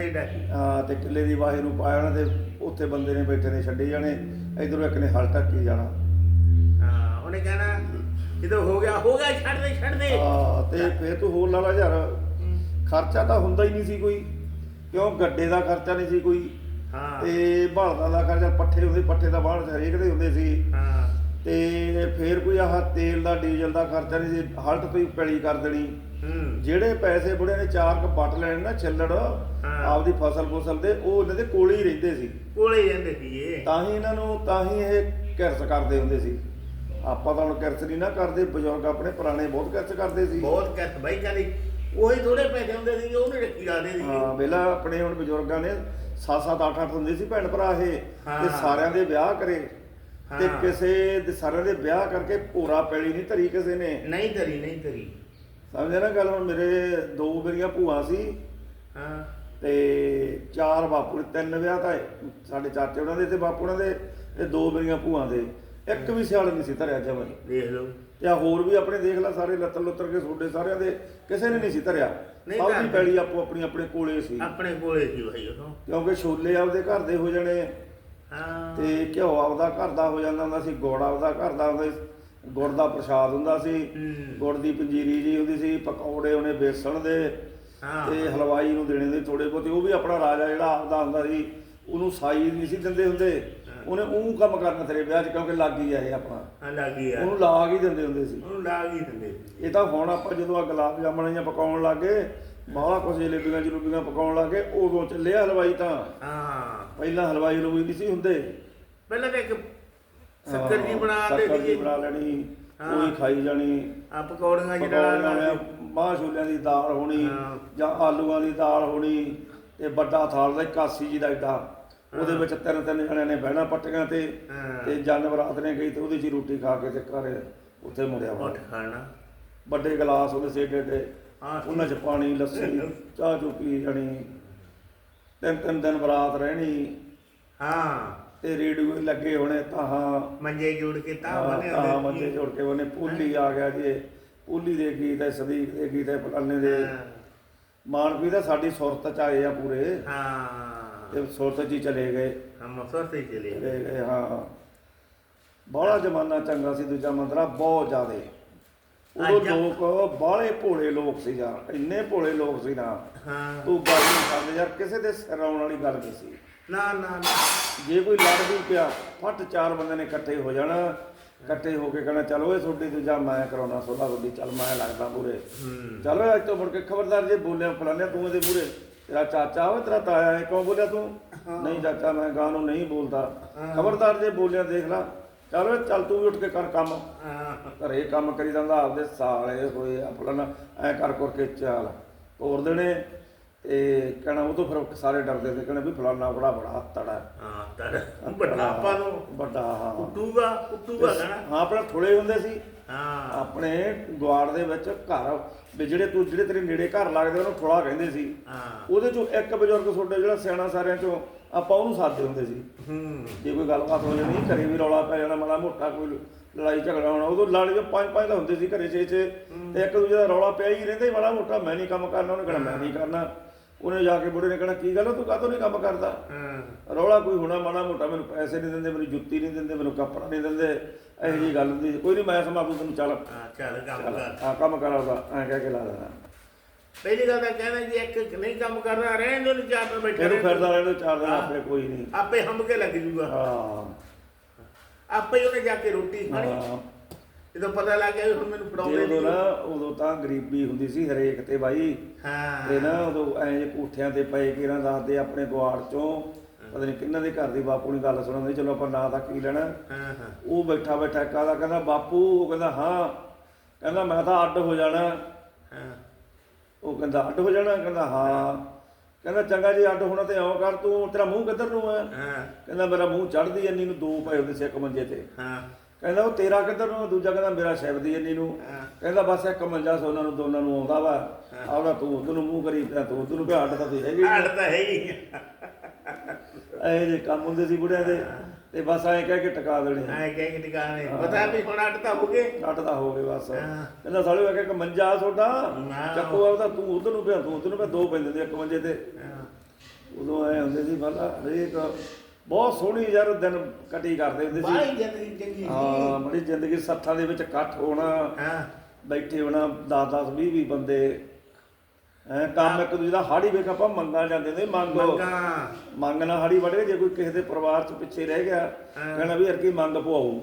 A: ਇਹ ਡਾਕੀ
B: ਹਾਂ। ਤੇ ਕਿੱਲੇ ਦੀ ਵਾਹੇ ਨੂੰ ਪਾਇਆ ਨਾ ਤੇ ਉੱਥੇ ਬੰਦੇ ਨੇ ਬੈਠੇ ਨੇ ਛੱਡੇ ਜਾਣੇ ਇਧਰੋਂ ਇੱਕ ਨੇ ਹਲ ਟੱਕੀ ਜਾਣਾ।
A: ਉਹਨੇ ਕਹਿਣਾ ਜਦੋਂ ਹੋ ਗਿਆ ਹੋ ਗਿਆ ਛੱਡ ਦੇ ਛੱਡ ਦੇ।
B: ਹਾਂ ਤੇ ਫੇਰ ਤੂੰ ਹੋਰ ਲਾ ਲਾ ਯਾਰ। ਖਰਚਾ ਤਾਂ ਹੁੰਦਾ ਹੀ ਨਹੀਂ ਸੀ ਕੋਈ। ਕਿਉਂ? ਗੱਡੇ ਦਾ ਖਰਚਾ ਨਹੀਂ ਸੀ ਕੋਈ।
A: ਹਾਂ।
B: ਤੇ ਬਲਦਾਂ ਦਾ ਖਰਚਾ ਪੱਠੇ ਹੁੰਦੇ ਪੱਠੇ ਦਾ ਬਾਹਰ ਹਰੇਕ ਦੇ ਹੁੰਦੇ ਸੀ।
A: ਹਾਂ।
B: ਤੇ ਫੇਰ ਕੋਈ ਆਹ ਤੇਲ ਦਾ ਡੀਜ਼ਲ ਦਾ ਖਰਚਾ ਨਹੀਂ ਸੀ। ਹਲਟ ਹੀ ਪੈਲੀ ਕਰ ਦੇਣੀ।
A: ਹੂੰ।
B: ਜਿਹੜੇ ਪੈਸੇ ਬੁੜੇ ਨੇ ਚਾਰ ਕ ਪੱਟ ਲੈਣੇ ਨਾ ਛੱਲੜ ਆਪਦੀ ਫਸਲ ਫਸਲ ਦੇ ਉਹ ਇਹਨਾਂ ਦੇ ਕੋਲੇ ਹੀ ਰਹਿੰਦੇ ਸੀ।
A: ਕੋਲੇ ਜਾਂਦੇ ਸੀ ਇਹ
B: ਤਾਂ ਹੀ ਇਹਨਾਂ ਨੂੰ ਤਾਂ ਹੀ ਇਹ ਕਿਰਸ ਕਰਦੇ ਹੁੰਦੇ ਸੀ। ਆਪਾਂ ਤਾਂ ਹੁਣ ਕਿਰਸ ਨਹੀਂ ਨਾ ਕਰਦੇ ਬਜ਼ੁਰਗ ਆਪਣੇ ਪੁਰਾਣੇ ਬਹੁਤ ਕਿਰਸ ਕਰਦੇ ਸੀ।
A: ਬਹੁਤ ਕਹਿਤ ਬਾਈ ਕਹਿੰਦੀ ਉਹੀ ਥੋੜੇ ਪੈਸੇ ਹੁੰਦੇ ਸੀ ਉਹਨੇ ਰੱਖੀ ਲਾਦੇ ਸੀ
B: ਹਾਂ ਵੇਲਾ ਆਪਣੇ ਹੁਣ ਬਜ਼ੁਰਗਾਂ ਨੇ 7-7 8-8 ਹੁੰਦੇ ਸੀ ਭੈਣ ਭਰਾ ਇਹ ਤੇ। ਸਾਰਿਆਂ ਦੇ ਵਿਆਹ ਕਰੇ। ਤੇ। ਕਿਸੇ ਦੇ ਸਾਰਿਆਂ ਦੇ ਵਿਆਹ ਕਰਕੇ ਪੂਰਾ ਪੈਲੀ ਨਹੀਂ ਧਰੀ ਕਿਸੇ ਨੇ।
A: ਨਹੀਂ ਤਰੀ ਨਹੀਂ ਤਰੀ
B: ਸਮਝਿਆ ਨਾ ਗੱਲ ਹੁਣ ਮੇਰੇ ਦੋ ਮੇਰੀਆਂ ਭੂਆ ਸੀ।
A: ਹਾਂ।
B: ਤੇ ਚਾਰ ਬਾਪੂ ਤਿੰਨ ਵਿਆਹ ਤਾਂ ਸਾਡੇ ਚਾਚੇ ਉਹਨਾਂ ਦੇ ਤੇ ਬਾਪੂ ਉਹਨਾਂ ਦੇ ਤੇ ਦੋ ਮੇਰੀਆਂ ਭੂਆ ਦੇ। ਇੱਕ ਵੀ ਸਿਆਲ ਨਹੀਂ ਸੀ ਧਰਿਆ ਜਮਾਂ। ਹੀ
A: ਦੇਖ ਲਓ।
B: ਤੇ ਆਹ ਹੋਰ ਵੀ ਆਪਣੇ ਦੇਖ ਲੈ ਸਾਰੇ ਲੱਤਰ ਲੁੱਤਰ ਕੇ ਛੋਡੇ ਸਾਰਿਆਂ ਦੇ ਕਿਸੇ ਨੇ ਨਹੀਂ ਸੀ ਧਰਿਆ।
A: ਨਹੀਂ
B: ਸਭ ਦੀ
A: ਧਰਦੇ।
B: ਪੈਲੀ ਆਪੋ ਆਪਣੀ ਆਪਣੇ ਕੋਲੇ ਸੀ।
A: ਆਪਣੇ ਕੋਲੇ ਸੀ ਭਾਈ ਉਹ
B: ਕਿਉਂਕਿ ਛੋਲੇ ਆਪਦੇ ਘਰ ਦੇ ਹੋ ਜਾਣੇ
A: ਹਾਂ।
B: ਤੇ ਘਿਓ ਆਪਦਾ ਘਰ ਦਾ ਹੋ ਜਾਂਦਾ ਹੁੰਦਾ ਸੀ ਗੁੜ ਆਪਦਾ ਘਰ ਦਾ ਹੁੰਦਾ ਸੀ। ਗੁੜ ਦਾ ਪ੍ਰਸ਼ਾਦ ਹੁੰਦਾ ਸੀ।
A: ਹੂੰ।
B: ਗੁੜ ਦੀ ਪੰਜੀਰੀ ਜੀ ਹੁੰਦੀ ਸੀ ਪਕੌੜੇ ਉਹਨੇ ਬੇਸਣ ਦੇ।
A: ਹਾਂ।
B: ਤੇ ਹਲਵਾਈ ਨੂੰ ਦੇਣੇ ਦੇ ਥੋੜੇ ਬਹੁਤੇ। ਉਹ ਵੀ ਆਪਣਾ ਰਾਜਾ ਜਿਹੜਾ ਆਪਦਾ ਹੁੰਦਾ ਸੀ ਉਹਨੂੰ ਸਾਈ ਨਹੀਂ ਸੀ ਦਿੰਦੇ ਹੁੰਦੇ। ਉਹਨੇ ਉਹ ਕੰਮ ਕਰਨਾ ਤੇਰੇ ਵਿਆਹ 'ਚ ਕਿਉਂਕਿ ਲੱਗ ਹੀ ਆ ਇਹ ਆਪਣਾ
A: ਹਾਂ ਲੱਗੀ ਆ।
B: ਉਹਨੂੰ ਲਾਗ ਹੀ ਦਿੰਦੇ ਹੁੰਦੇ ਸੀ।
A: ਉਹਨੂੰ ਲਾਗ ਹੀ ਦਿੰਦੇ।
B: ਇਹ ਤਾਂ ਹੁਣ ਆਪਾਂ ਜਦੋਂ ਆ ਗੁਲਾਬ ਜਾਮਣਾਂ ਜਾਂ ਪਕਾਉਣ ਲੱਗੇ ਬਾਹਲਾ ਕੁਝ ਜਲੇਬੀਆਂ ਜਲੂਬੀਆਂ ਪਕਾਉਣ ਲੱਗੇ ਉਦੋਂ ਚੱਲਿਆ ਹਲਵਾਈ ਤਾਂ।
A: ਹਾਂ।
B: ਪਹਿਲਾਂ ਹਲਵਾਈ ਹਲੂਈ ਨਹੀਂ ਸੀ ਹੁੰਦੇ।
A: ਪਹਿਲਾਂ ਤਾਂ ਇੱਕ ਸ਼ੱਕਰ ਜੀ ਬਣਾ ਦੇ
B: ਸ਼ੱਕਰ ਜੀ ਬਣਾ ਲੈਣੀ। ਉਹੀ ਖਾਈ ਜਾਣੀ।
A: ਆ ਪਕੌੜੀਆਂ ਜਿਹੜਾ ਲਾ
B: ਮਾਂ ਛੋਲਿਆਂ ਦੀ ਦਾਲ ਹੋਣੀ। ਜਾਂ ਆਲੂਆਂ ਦੀ ਦਾਲ ਹੋਣੀ ਤੇ ਵੱਡਾ ਥਾਲ ਦਾ ਕਾਸੀ ਜੀ ਦਾ ਏਡਾ ਉਹਦੇ ਵਿੱਚ ਤਿੰਨ ਤਿੰਨ ਜਣਿਆਂ ਨੇ ਬਹਿਣਾ ਪੱਟੀਆਂ ਤੇ। ਤੇ ਜਨ ਬਰਾਤ ਨੇ ਗਈ ਤੇ ਉਹਦੇ 'ਚ ਰੋਟੀ ਖਾ ਕੇ ਤੇ ਘਰ ਉੱਥੇ ਮੁੜਿਆ ਵਾ।
A: ਖਾਣਾ
B: ਵੱਡੇ ਗਲਾਸ ਉਹਦੇ ਸੇ
A: ਹਾਂ।
B: ਉਹਨਾਂ 'ਚ ਪਾਣੀ ਲੱਸੀ ਚਾਹ ਚੂ ਪੀ ਜਾਣੀ। ਤਿੰਨ ਤਿੰਨ ਦਿਨ ਬਰਾਤ ਰਹਿਣੀ।
A: ਹਾਂ।
B: ਤੇ ਰੇਡੀਓ ਲੱਗੇ ਹੋਣੇ ਤਾਂ
A: ਮੰਜੇ ਜੋੜ ਕੇ ਤਾਂ ਬਣੇ
B: ਮੰਜੇ। ਜੋੜ ਕੇ ਉਹਨੇ ਪੂਲੀ ਆ ਗਿਆ ਜੀ ਪੂਲੀ ਦੇ ਗੀਤ ਹੈ ਸਦੀਕ ਦੇ ਗੀਤ ਹੈ ਫਲਾਣੇ ਦੇ। ਮਾਨਵੀ ਦਾ ਸਾਡੀ ਸੁਰਤ ਚ ਆਏ ਆ ਪੂਰੇ।
A: ਹਾਂ।
B: ਤੇ ਸੁਰਤ ਹੀ ਚਲੇ ਗਏ।
A: ਹਮ ਮਸਰ ਤੇ ਚਲੇ
B: ਚਲੇ ਗਏ ਹਾਂ ਬੜਾ ਜ਼ਮਾਨਾ ਚੰਗਾ ਸੀ ਦੂਜਾ ਮੰਦਰਾ ਬਹੁਤ ਜ਼ਿਆਦੇ। ਉਦੋਂ
A: ਅੱਜ-
B: ਲੋਕ ਬਾਹਲੇ ਭੋਲੇ ਲੋਕ ਸੀ ਯਾਰ ਇੰਨੇ ਭੋਲੇ ਲੋਕ ਸੀ ਨਾ। ਤੂੰ ਗੱਲ ਨਹੀਂ ਕਰਦੇ ਯਾਰ ਕਿਸੇ ਦੇ ਸਿਰ ਆਉਣ ਵਾਲੀ ਗੱਲ ਨਹੀਂ ਸੀ।
A: ਨਾ ਨਾ ਨਾ।
B: ਜੇ ਕੋਈ ਲੜ ਵੀ ਪਿਆ ਫੱਟ ਚਾਰ ਬੰਦੇ ਨੇ ਇਕੱਠੇ ਹੋ ਜਾਣਾ। ਇਕੱਠੇ ਹੋ ਕੇ ਕਹਿਣਾ ਚਲੋ ਇਹ ਤੁਹਾਡੀ ਦੂਜਾ ਮੈਂ ਕਰਾਉਣਾ ਸੋਲਾ ਤੁਹਾਡੀ ਚੱਲ ਮੈਂ ਲੱਗਦਾ ਪੂਰੇ
A: ਹੂੰ।
B: ਚਲ ਅੱਜ ਤੋਂ ਮੁੜ ਕੇ ਖਬਰਦਾਰ ਜੇ ਬੋਲਿਆ ਫਲਾਣਿਆ ਤੂੰ ਇਹਦੇ ਮੂਰੇ ਤੇਰਾ ਚਾਚਾ ਹੋਵੇ ਤੇਰਾ ਤਾਇਆ ਹੈ ਕਿਉਂ ਬੋਲਿਆ ਤੂੰ? ਨਹੀਂ ਚਾਚਾ ਮੈਂ ਗਾਂ ਨੂੰ ਨਹੀਂ ਬੋਲਦਾ। ਖਬਰਦਾਰ ਜੇ ਬੋਲਿਆ ਦੇਖ ਲੈ। ਚਲ ਚੱਲ ਤੂੰ ਵੀ ਉੱਠ ਕੇ ਕਰ ਕੰਮ। ਘਰੇ ਕੰਮ ਕਰੀ ਜਾਂਦਾ ਆਪਦੇ ਸਾਲੇ ਹੋਏ ਆ ਫਲਾਣਾ। ਐ ਕਰ ਕਰ ਕੇ ਚੱਲ। ਤੋਰ ਦੇਣੇ। ਤੇ ਕਹਿਣਾ ਉਹ ਤੋਂ ਫਿਰ ਸਾਰੇ ਡਰਦੇ ਸੀ ਕਹਿੰਦੇ ਵੀ ਫਲਾਨਾ ਬੜਾ ਬੜਾ ਤੜਾ
A: ਹਾਂ ਤਰ ਵੱਡਾ ਆਪਾਂ ਨੂੰ।
B: ਵੱਡਾ ਹਾਂ।
A: ਕੁੱਟੂਗਾ ਨਾ
B: ਹਾਂ ਆਪਣਾ ਥੋੜੇ ਹੁੰਦੇ ਸੀ।
A: ਹਾਂ।
B: ਆਪਣੇ ਗੁਆੜ ਦੇ ਵਿੱਚ ਘਰ ਵੀ ਜਿਹੜੇ ਤੂੰ ਜਿਹੜੇ ਤੇਰੇ ਨੇੜੇ ਘਰ ਲੱਗਦੇ ਉਹਨੂੰ ਥੋੜਾ ਕਹਿੰਦੇ ਸੀ।
A: ਹਾਂ।
B: ਉਹਦੇ ਚੋਂ ਇੱਕ ਬਜ਼ੁਰਗ ਤੁਹਾਡੇ ਜਿਹੜਾ ਸਿਆਣਾ ਸਾਰਿਆਂ ਚੋਂ ਆਪਾਂ ਉਹਨੂੰ ਸਾਦੇ ਹੁੰਦੇ ਸੀ।
A: ਹੂੰ।
B: ਜੇ ਕੋਈ ਗੱਲਬਾਤ ਹੋ ਜਾਣੀ ਘਰੇ ਵੀ ਰੌਲਾ ਪੈ ਜਾਣਾ ਮਾੜਾ ਮੋਟਾ ਕੋਈ ਲੜਾਈ ਝਗੜਾ ਹੋਣਾ ਉਦੋਂ ਲਾੜੇ ਜੋ ਪੰਜ ਪੰਜ ਦਾ ਹੁੰਦੇ ਸੀ ਘਰੇ ਛੇ ਛੇ ਤੇ ਇੱਕ ਦੂਜੇ ਦਾ ਰੌਲਾ ਪਿਆ ਹੀ ਰਹਿੰਦਾ ਸੀ ਮਾੜਾ ਮੋਟਾ ਮੈਂ ਨਹੀਂ ਕੰਮ ਕਰਨਾ ਉਹਨੇ ਕਹਿਣਾ ਮੈਂ ਨਹੀਂ ਕਰਨਾ। ਉਹਨੇ ਜਾ ਕੇ ਬੁੜੇ ਨੇ ਕਹਿਣਾ ਕੀ ਗੱਲ ਆ, ਤੂੰ ਕਾਹਤੋਂ ਨਹੀਂ ਕੰਮ ਕਰਦਾ?
A: ਹਾਂ।
B: ਰੌਲਾ ਕੋਈ ਹੋਣਾ ਮਾੜਾ ਮੋਟਾ ਮੈਨੂੰ ਪੈਸੇ ਨਹੀਂ ਦਿੰਦੇ ਮੈਨੂੰ ਜੁੱਤੀ ਨਹੀਂ ਦਿੰਦੇ ਮੈਨੂੰ ਕੱਪੜਾ ਨਹੀਂ ਦਿੰਦੇ ਇਹੋ ਜਿਹੀ ਗੱਲ ਹੁੰਦੀ। ਸੀ। ਕੋਈ ਨਹੀਂ ਮੈਂ ਸਮਾਂ ਤੈਨੂੰ ਚੱਲ।
A: ਹਾਂ ਚੱਲ ਕੰਮ ਕਰ।
B: ਆ ਕੰਮ ਕਰ ਉਹਦਾ ਐਂ ਕਹਿ ਕੇ ਲਾ ਦੇਣਾ
A: ਪਹਿਲੀ ਗੱਲ ਤਾਂ ਕਹਿੰਦਾ ਜੀ ਇੱਕ ਨਹੀਂ ਕੰਮ ਕਰਨਾ ਰਹਿਣ ਦੋ ਨਹੀਂ ਚਾਰ ਦਿਨ ਬੈਠੇ
B: ਇਹਨੂੰ
A: ਰਹਿਣ
B: ਫਿਰਦਾ ਰਹਿੰਦਾ ਚਾਰ ਦਿਨ ਆਪੇ ਕੋਈ ਨਹੀਂ।
A: ਦਿਓ। ਆਪੇ ਹੰਬ ਕੇ ਲੱਗ ਜੂਗਾ।
B: ਹਾਂ।
A: ਆਪੇ ਹੀ ਉਹਨੇ ਜਾ ਕੇ ਰੋਟੀ ਖਾਣੀ।
B: ਹਾਂ।
A: ਜਦੋਂ ਪਤਾ ਲੱਗ ਗਿਆ ਵੀ ਹੁਣ ਮੈਨੂੰ
B: ਜੇ ਉਦੋਂ
A: ਨਹੀਂ।
B: ਨਾ ਉਦੋਂ ਤਾਂ ਗਰੀਬੀ ਹੁੰਦੀ ਸੀ ਹਰੇਕ ਤੇ ਬਾਈ।
A: ਹਾਂ।
B: ਤੇ ਨਾ ਉਦੋਂ ਐਂ ਜੇ ਕੋਠਿਆਂ ਤੇ ਪਏ ਕਿਰਾਂ ਦੱਸਦੇ ਆਪਣੇ ਗੁਆੜ ਚੋਂ ਪਤਾ ਨਹੀਂ ਕਿੰਨਾਂ ਦੇ ਘਰ ਦੀ ਬਾਪੂ ਨੇ ਗੱਲ ਸੁਣਾਉਂਦੇ ਚਲੋ ਆਪਾਂ ਨਾਂ ਤਾਂ ਕੀ ਲੈਣਾ।
A: ਹਾਂ ਹਾਂ।
B: ਉਹ ਬੈਠਾ ਬੈਠਾ ਕਾਦਾ ਕਹਿੰਦਾ ਬਾਪੂ ਉਹ ਕਹਿੰਦਾ ਹਾਂ। ਕਹਿੰਦਾ ਮੈਂ ਤਾਂ ਅੱਡ ਹੋ ਜਾਣਾ।
A: ਹਾਂ।
B: ਉਹ ਕਹਿੰਦਾ ਅੱਡ ਹੋ ਜਾਣਾ ਕਹਿੰਦਾ ਹਾਂ। ਕਹਿੰਦਾ ਚੰਗਾ ਜੀ ਅੱਡ ਹੋਣਾ ਤੇ ਆਉਂ ਕਰ ਤੂੰ ਤੇਰਾ ਮੂੰਹ ਕਿੱਧਰ ਨੂੰ ਹੈ?
A: ਹਾਂ।
B: ਕਹਿੰਦਾ ਮੇਰਾ ਮੂੰਹ ਚੜਦੀ ਇੰਨੀ ਨੂੰ ਦੋ ਪਏ ਹੁੰਦੇ ਸੀ ਇੱਕ ਮੰਜੇ ਤੇ।
A: ਹਾਂ।
B: ਕਹਿੰਦਾ ਉਹ ਤੇਰਾ ਕਿੱਧਰ ਨੂੰ ਦੂਜਾ ਕਹਿੰਦਾ ਮੇਰਾ ਸ਼ਬਦੀ ਇੰਨੀ ਨੂੰ। ਕਹਿੰਦਾ ਬਸ ਇੱਕ ਮੰਜਾ ਸੋ ਉਹਨਾਂ ਨੂੰ ਦੋਨਾਂ ਨੂੰ ਆਉਂਦਾ ਵਾ। ਆਉਣਾ ਤੂੰ ਉਧਰ ਨੂੰ ਮੂੰਹ ਕਰੀ ਤੂੰ ਉਧਰ ਨੂੰ ਤਾਂ ਤੁਸੀਂ ਹੈਗੇ
A: ਆੜ ਤਾਂ ਹੈ ਹੀ
B: ਇਹ ਜੇ ਕੰਮ ਹੁੰਦੇ ਸੀ ਬੁੜਿਆਂ ਦੇ। ਤੇ ਬਸ ਐਂ ਕਹਿ ਕੇ ਟਿਕਾ ਦੇਣੇ।
A: ਐ ਕਹਿ ਕੇ ਟਿਕਾਣੇ ਪਤਾ ਵੀ ਹੁਣ ਅੱਡ ਤਾਂ ਹੋ ਗਏ।
B: ਅੱਡ ਤਾਂ ਹੋ ਗਏ ਬਸ। ਕਹਿੰਦਾ ਸਾਲੇ ਇੱਕ ਇੱਕ ਮੰਜਾ ਤੁਹਾਡਾ। ਚੱਕੋ ਆਉਂਦਾ ਤੂੰ ਉਧਰ ਨੂੰ ਪਿਆ ਤੂੰ ਉਧਰ ਨੂੰ ਪਿਆ ਦੋ ਪੈਂਦੇ ਨੇ ਇੱਕ ਮੰਜੇ ਤੇ। ਉਦੋਂ ਐ ਹੁੰਦੇ ਸੀ ਪਹਿਲਾਂ ਹਰੇਕ ਬਹੁਤ ਸੋਹਣੀ ਯਾਰ ਦਿਨ ਕੱਟੀ ਕਰਦੇ ਹੁੰਦੇ ਸੀ।
A: ਬਾਈ ਜ਼ਿੰਦਗੀ ਚੰਗੀ
B: ਹਾਂ ਬੜੀ ਜ਼ਿੰਦਗੀ ਸੱਥਾਂ ਦੇ ਵਿੱਚ ਇਕੱਠ ਹੋਣਾ
A: ਹਾਂ।
B: ਬੈਠੇ ਹੋਣਾ 10 10 20 20 ਬੰਦੇ। ਐ ਕੰਮ ਇੱਕ ਦੂਜੇ ਦਾ ਹਾੜੀ ਵੇਖ ਆਪਾਂ ਮੰਗਾਂ ਜਾਂਦੇ ਨੇ ਮੰਗੋ
A: ਮੰਗਾ।
B: ਮੰਗ ਨਾ ਹਾੜੀ ਵੜੇ ਜੇ ਕੋਈ ਕਿਸੇ ਦੇ ਪਰਿਵਾਰ ਚ ਪਿੱਛੇ ਰਹਿ ਗਿਆ। ਕਹਿਣਾ ਵੀ ਅਰਕੀ ਮੰਗ ਪਵਾਉ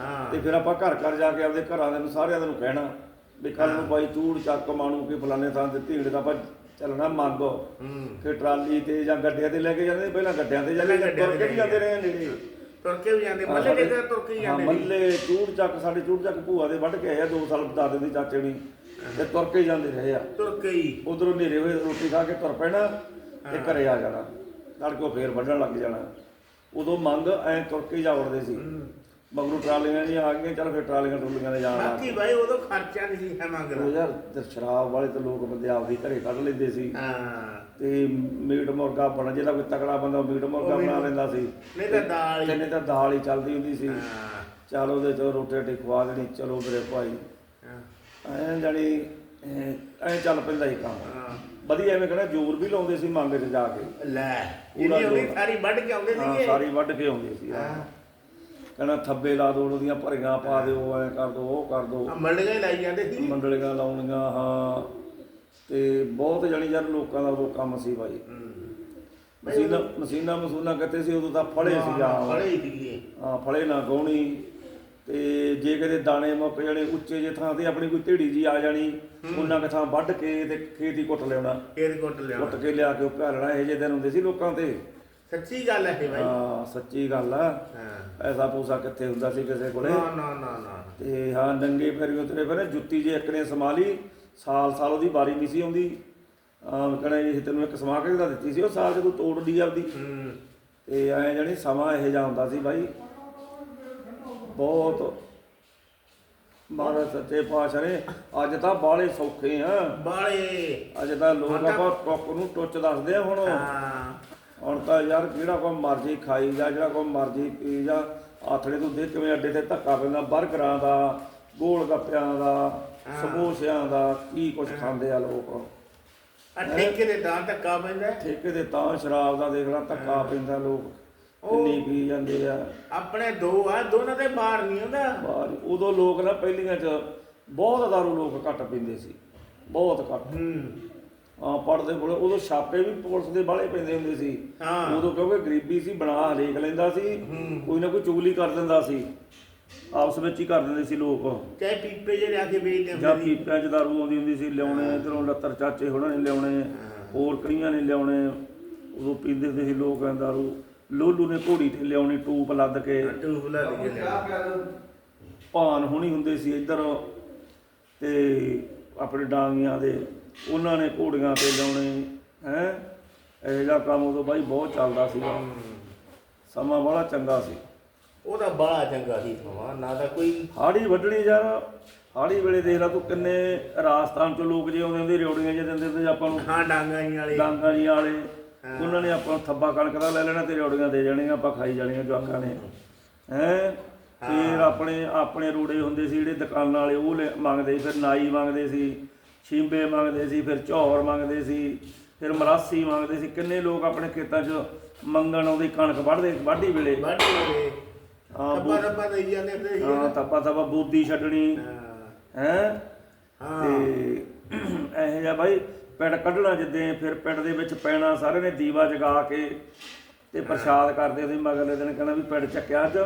A: ਹਾਂ।
B: ਤੇ ਫਿਰ ਆਪਾਂ ਘਰ ਘਰ ਜਾ ਕੇ ਆਪਦੇ ਘਰਾਂ ਦੇ ਨੂੰ ਸਾਰਿਆਂ ਦੇ ਨੂੰ ਕਹਿਣਾ ਵੀ ਕੱਲ ਨੂੰ ਬਾਈ ਚੂੜ ਚੱਕ ਮਾਣੂ ਕੇ ਫਲਾਣੇ ਥਾਂ ਤੇ ਭੀੜ ਦਾ ਆਪਾਂ ਚੱਲਣਾ ਮੰਗੋ। ਕਿ ਟਰਾਲੀ ਤੇ ਜਾਂ ਗੱਡਿਆਂ ਤੇ ਲੈ ਕੇ ਜਾਂਦੇ ਪਹਿਲਾਂ ਗੱਡਿਆਂ ਤੇ ਜਾਂਦੇ ਤੁਰ ਕੇ ਵੀ ਜਾਂਦੇ। ਰਹੇ ਨੇੜੇ।
A: ਤੁਰ ਕੇ ਵੀ ਜਾਂਦੇ ਮੱਲੇ ਦੇ ਤੁਰ ਕੇ ਜਾਂਦੇ।
B: ਮੱਲੇ ਚੂੜ ਚੱਕ ਸਾਡੇ ਚੂੜ ਚੱਕ ਭੂਆ ਦੇ ਵੱਢ ਕੇ ਆਇਆ 2 ਸਾਲ ਦਾਦੇ ਦੇ ਚਾਚੇ ਨੇ। ਤੇ ਤੁਰ ਕੇ ਜਾਂਦੇ ਰਹੇ ਆ।
A: ਤੁਰ ਕੇ ਹੀ।
B: ਉਧਰੋਂ ਨੇਰੇ ਹੋਏ ਰੋਟੀ ਖਾ ਕੇ ਤੁਰ ਪੈਣਾ ਤੇ ਘਰੇ ਆ ਜਾਣਾ। ਤੜਕੋ ਫੇਰ ਵੱਢਣ ਲੱਗ ਜਾਣਾ। ਉਦੋਂ ਮੰਗ ਐ ਤੁਰ ਕੇ ਜਾ ਵੜਦੇ ਸੀ। ਮਗਰੋਂ ਟਰਾਲੀਆਂ ਨਹੀਂ ਆ ਗਈਆਂ ਚੱਲ ਫੇਰ ਟਰਾਲੀਆਂ ਟਰੂਲੀਆਂ ਦੇ ਜਾਣ ਲੱਗ
A: ਬਾਕੀ ਭਾਈ ਉਦੋਂ ਖਰਚਾ ਨਹੀਂ ਸੀ ਹੈ ਮੰਗਦਾ।
B: ਯਾਰ ਤੇ ਸ਼ਰਾਬ ਵਾਲੇ ਤੇ ਲੋਕ ਬੰਦੇ ਆਪਦੀ ਘਰੇ ਕੱਢ ਲੈਂਦੇ ਸੀ।
A: ਹਾਂ।
B: ਤੇ ਮੀਟ ਮੁਰਗਾ ਬਣਾ ਜਿਹੜਾ ਕੋਈ ਤਕੜਾ ਬੰਦਾ ਉਹ ਮੀਟ ਮੁਰਗਾ ਬਣਾ ਲੈਂਦਾ ਸੀ।
A: ਨਹੀਂ ਤਾਂ ਦਾਲ ਹੀ
B: ਕਿੰਨੇ ਤਾਂ ਦਾਲ ਹੀ ਚੱਲਦੀ ਹੁੰਦੀ ਸੀ।
A: ਹਾਂ।
B: ਚਲ ਉਹਦੇ ਚੋਂ ਰੋਟੀ ਰਾਟੀ ਖਵਾ ਦੇਣੀ ਚਲੋ ਮੇਰੇ ਭਾਈ।
A: ਹਾਂ,
B: ਐਂ ਜਾਣੀ ਐਂ ਚੱਲ ਪੈਂਦਾ ਹੀ ਕੰਮ।
A: ਹਾਂ।
B: ਵਧੀਆ ਐਵੇਂ ਕਹਿੰਦਾ ਜੋਰ ਵੀ ਲਾਉਂਦੇ ਸੀ ਮੰਗ 'ਚ ਜਾ ਕੇ।
A: ਲੈ ਇਹਦੀ ਉਹਦੀ। ਸਾਰੀ ਵੱਢ ਕੇ ਆਉਂਦੇ
B: ਹਾਂ
A: ਸੀਗੇ।
B: ਸਾਰੀ ਵੱਢ ਕੇ ਆਉਂਦੇ ਸੀ
A: ਹਾਂ।
B: ਕਹਿੰਦਾ ਥੱਬੇ ਲਾ ਦੋ ਉਹਦੀਆਂ ਭਰੀਆਂ ਪਾ ਦਿਓ ਐਂ ਕਰ ਦੋ ਉਹ ਕਰ ਦੋ।
A: ਆ ਮੰਡੀਆਂ ਹੀ ਲਾਈ ਜਾਂਦੇ ਸੀ।
B: ਮੰਡਲੀਆਂ ਲਾਉਣੀਆਂ ਹਾਂ। ਤੇ ਬਹੁਤ ਜਾਣੀ ਯਾਰ ਲੋਕਾਂ ਦਾ ਉਹ ਕੰਮ ਸੀ ਭਾਈ। ਮਸ਼ੀਨਾਂ ਮਸ਼ੀਨਾਂ ਮਸੂਨਾ ਸੀ ਉਦੋਂ ਤਾਂ ਫੜੇ ਸੀ ਜਾ
A: ਫੜੇ ਹੀ ਸੀਗੇ।
B: ਹਾਂ ਫੜੇ ਨਾ ਗਾਉਣੀ। ਤੇ ਜੇ ਕਿਤੇ ਦਾਣੇ ਮੁੱਕ ਜਾਣੇ ਉੱਚੇ ਜੇ ਥਾਂ ਤੇ ਆਪਣੀ ਕੋਈ ਢੇੜੀ ਜੀ ਆ ਜਾਣੀ ਉਹਨਾਂ ਕੁ ਥਾਂ ਵੱਢ ਕੇ ਤੇ ਖੇਤ ਕੁੱਟ ਲਿਆਉਣਾ।
A: ਇਹਦੇ ਕੋਟ ਲਿਆ
B: ਕੁੱਟ ਕੇ ਲਿਆ ਕੇ ਉਹ ਘਾਲਣਾ ਇਹ ਜਿਹੇ ਦਿਨ ਹੁੰਦੇ ਸੀ ਲੋਕਾਂ ਤੇ।
A: ਸੱਚੀ ਗੱਲ ਹੈ ਇਹ ਭਾਈ
B: ਹਾਂ ਸੱਚੀ ਗੱਲ ਆ।
A: ਹਾਂ।
B: ਐਸਾ ਪੂਸਾ ਕਿੱਥੇ ਹੁੰਦਾ ਸੀ ਕਿਸੇ ਕੋਲੇ?
A: ਨਾ ਨਾ ਨਾ ਨਾ
B: ਤੇ ਹਾਂ ਨੰਗੇ ਪੈਰੀਂ ਤੁਰੇ ਫਿਰੇ ਜੁੱਤੀ ਜੇ ਇੱਕ ਨੇ ਸਮਾ ਲਈ ਸਾਲ ਸਾਲ ਉਹਦੀ ਵਾਰੀ ਨਹੀਂ ਸੀ ਆਉਂਦੀ। ਆਮ ਕਹਣਾ ਇਹ ਤੈਨੂੰ ਇੱਕ ਸਮਾ ਕੇ ਤਾਂ ਦਿੱਤੀ ਸੀ? ਉਹ ਸਾਲ ਜਦੋਂ ਤੋੜਦੀ ਆਪਦੀ।
A: ਹੂੰ।
B: ਤੇ ਐ ਜਾਣੀ ਸਮਾਂ ਇਹੋ ਜਿਹਾ ਹੁੰਦਾ ਸੀ ਬਾਈ। ਬਹੁਤ। ਮਹਾਰਾਜ ਸੱਚੇ ਪਾਤਸ਼ਾਹ ਨੇ ਅੱਜ ਤਾਂ ਬਾਲੇ ਸੌਖੇ ਆ।
A: ਬਾਲੇ
B: ਅੱਜ ਤਾਂ ਲੋਕ ਆਪਾਂ ਟੁੱਕ ਨੂੰ ਟੁੱਚ ਦੱਸਦੇ ਆ ਹੁਣ।
A: ਹਾਂ।
B: ਹੁਣ ਤਾਂ ਯਾਰ ਜਿਹੜਾ ਕੋਈ ਮਰਜ਼ੀ ਖਾਈ ਜਾ ਜਿਹੜਾ ਕੋਈ ਮਰਜ਼ੀ ਪੀ ਜਾ ਆਥੜੇ ਤੂੰ ਦੇਖ ਕਿਵੇਂ ਅੱਡੇ ਤੇ ਧੱਕਾ ਪੈਂਦਾ 버ਗਰਾਂ ਦਾ ਗੋਲ ਗੱਪਿਆਂ ਦਾ ਸਮੋਸਿਆਂ ਦਾ ਕੀ ਕੁਝ ਖਾਂਦੇ ਆ ਲੋਕ।
A: ਆ ਠੇਕੇ ਦੇ ਦਾਂ ਧੱਕਾ ਪੈਂਦਾ।
B: ਠੇਕੇ ਦੇ ਤਾਂ ਸ਼ਰਾਬ ਦਾ ਦੇਖ ਲਾ ਧੱਕਾ ਪੈਂਦਾ ਲੋਕ। ਕਿੰਨੀ ਪੀ ਜਾਂਦੇ ਆ।
A: ਆਪਣੇ ਦੋ ਆ ਦੋਨਾਂ ਦੇ ਬਾਹਰ ਨਹੀਂ ਹੁੰਦਾ।
B: ਬਾਹਰ ਉਦੋਂ ਲੋਕ ਨਾ ਪਹਿਲੀਆਂ ਚ ਬਹੁਤ ਦਾਰੂ ਲੋਕ ਘੱਟ ਪੀਂਦੇ ਸੀ। ਬਹੁਤ ਘੱਟ।
A: ਹੂੰ।
B: ਪੜਦੇ ਕੋਲ ਉਦੋਂ ਛਾਪੇ ਵੀ ਪੁਲਿਸ ਦੇ ਬਾਲੇ ਪੈਂਦੇ ਹੁੰਦੇ ਸੀ।
A: ਹਾਂ।
B: ਉਦੋਂ ਕਿਉਂਕਿ ਗਰੀਬੀ ਸੀ ਬਣਾ ਹਰੇਕ ਲੈਂਦਾ ਸੀ ਕੋਈ ਨਾ ਕੋਈ ਚੁਗਲੀ ਕਰ ਦਿੰਦਾ ਸੀ। ਆਪਸ ਵਿੱਚ ਹੀ ਕਰ ਦਿੰਦੇ ਸੀ ਲੋਕ।
A: ਚਾਹੇ ਪੀਪੇ ਜਿਹੜੇ ਆ ਕੇ ਵੇਚਦੇ
B: ਜਾਂ
A: ਹੁੰਦੇ ਸੀ।
B: ਪੀਪਿਆਂ 'ਚ ਦਾਰੂ ਆਉਂਦੀ ਹੁੰਦੀ ਸੀ ਲਿਆਉਣੇ ਇਧਰੋਂ ਲੱਤਰ ਚਾਚੇ ਹੋਣਾ ਨੇ ਲਿਆਉਣੇ ਹੋਰ ਕਈਆਂ ਨੇ ਲਿਆਉਣੇ ਉਦੋਂ ਪੀਂਦੇ ਹੁੰਦੇ ਸੀ ਲੋਕ ਦਾਰੂ। ਲੋਲੂ ਨੇ ਘੋੜੀ ਤੇ ਲਿਆਉਣੀ ਟੂਪ ਲੱਦ ਕੇ।
A: ਟੂਬ ਲਾ ਦੇ
B: ਭਾਨ ਹੋਣੀ ਹੁੰਦੇ ਸੀ ਇੱਧਰ ਤੇ ਆਪਣੇ ਡਾਂਗੀਆਂ ਦੇ ਉਹਨਾਂ ਨੇ ਘੋੜੀਆਂ ਤੇ ਲਿਆਉਣੇ ਹੈ? ਇਹ ਜਿਹਾ ਕੰਮ ਉਦੋਂ ਬਾਈ ਬਹੁਤ ਚੱਲਦਾ ਸੀਗਾ। ਸਮਾਂ ਬੜਾ ਚੰਗਾ ਸੀ।
A: ਉਹਦਾ ਬੜਾ ਚੰਗਾ ਸੀ ਸਮਾਂ ਨਾ ਤਾਂ ਕੋਈ
B: ਹਾੜੀ ਵੱਢਣੀ ਯਾਰ ਹਾੜੀ ਵੇਲੇ ਦੇਖ ਲਾ ਤੂੰ ਕਿੰਨੇ ਰਾਜਸਥਾਨ ਚੋਂ ਲੋਕ ਜੇ ਆਉਂਦੇ ਹੁੰਦੇ ਰਿਓੜੀਆਂ ਜੇ ਦਿੰਦੇ ਤੇ ਆਪਾਂ ਨੂੰ।
A: ਹਾਂ ਡਾਂਗਾਂ ਜੀ ਵਾਲੇ।
B: ਡਾਂਗਾਂ ਜੀ ਵਾਲੇ ਉਹਨਾਂ ਨੇ ਆਪਾਂ ਨੂੰ ਥੱਬਾ ਕਣਕ ਦਾ ਲੈ ਲੈਣਾ ਤੇ ਰਿਓੜੀਆਂ ਦੇ ਜਾਣੀਆਂ ਆਪਾਂ ਖਾਈ ਜਾਣੀਆਂ ਜਵਾਕਾਂ ਨੇ। ਹੈ? ਫਿਰ ਆਪਣੇ ਆਪਣੇ ਰੂੜੇ ਹੁੰਦੇ ਸੀ ਜਿਹੜੇ ਦੁਕਾਨਾਂ ਵਾਲੇ ਉਹ ਮੰਗਦੇ ਸੀ, ਫਿਰ ਨਾਈ ਮੰਗਦੇ ਸੀ। ਛੀਂਬੇ ਮੰਗਦੇ ਸੀ ਫਿਰ ਝੌਰ ਮੰਗਦੇ ਸੀ ਫਿਰ ਮਰਾਸੀ ਮੰਗਦੇ ਸੀ। ਕਿੰਨੇ ਲੋਕ ਆਪਣੇ ਖੇਤਾਂ 'ਚ ਮੰਗਣ ਆਉਂਦੇ ਕਣਕ ਵੱਢਦੇ ਵਾਢੀ ਵੇਲੇ।
A: ਬਾਡੀ ਵਾਲੇ।
B: ਹਾਂ
A: ਕੱਪਾ ਰੱਪਾ ਦੇਈ ਜਾਂਦੇ ਫਿਰ ਇਹ।
B: ਹਾਂ ਤੱਪਾ ਤੱਪਾ ਬੂਦੀ ਛੱਡਣੀ।
A: ਹਾਂ।
B: ਹੈ?
A: ਹਾਂ।
B: ਤੇ ਇਹ ਜਿਹਾ ਬਾਈ ਪਿੰਡ ਕੱਢਣਾ ਜਿੱਦੇ ਫਿਰ ਪਿੰਡ ਦੇ ਵਿੱਚ ਪੈਣਾ ਸਾਰੇ ਨੇ ਦੀਵਾ ਜਗਾ ਕੇ ਤੇ ਪ੍ਰਸ਼ਾਦ ਕਰਦੇ ਸੀ। ਮਗਰਲੇ ਦਿਨ ਕਹਿੰਦਾ ਵੀ ਪਿੰਡ ਚੱਕਿਆ ਅੱਜ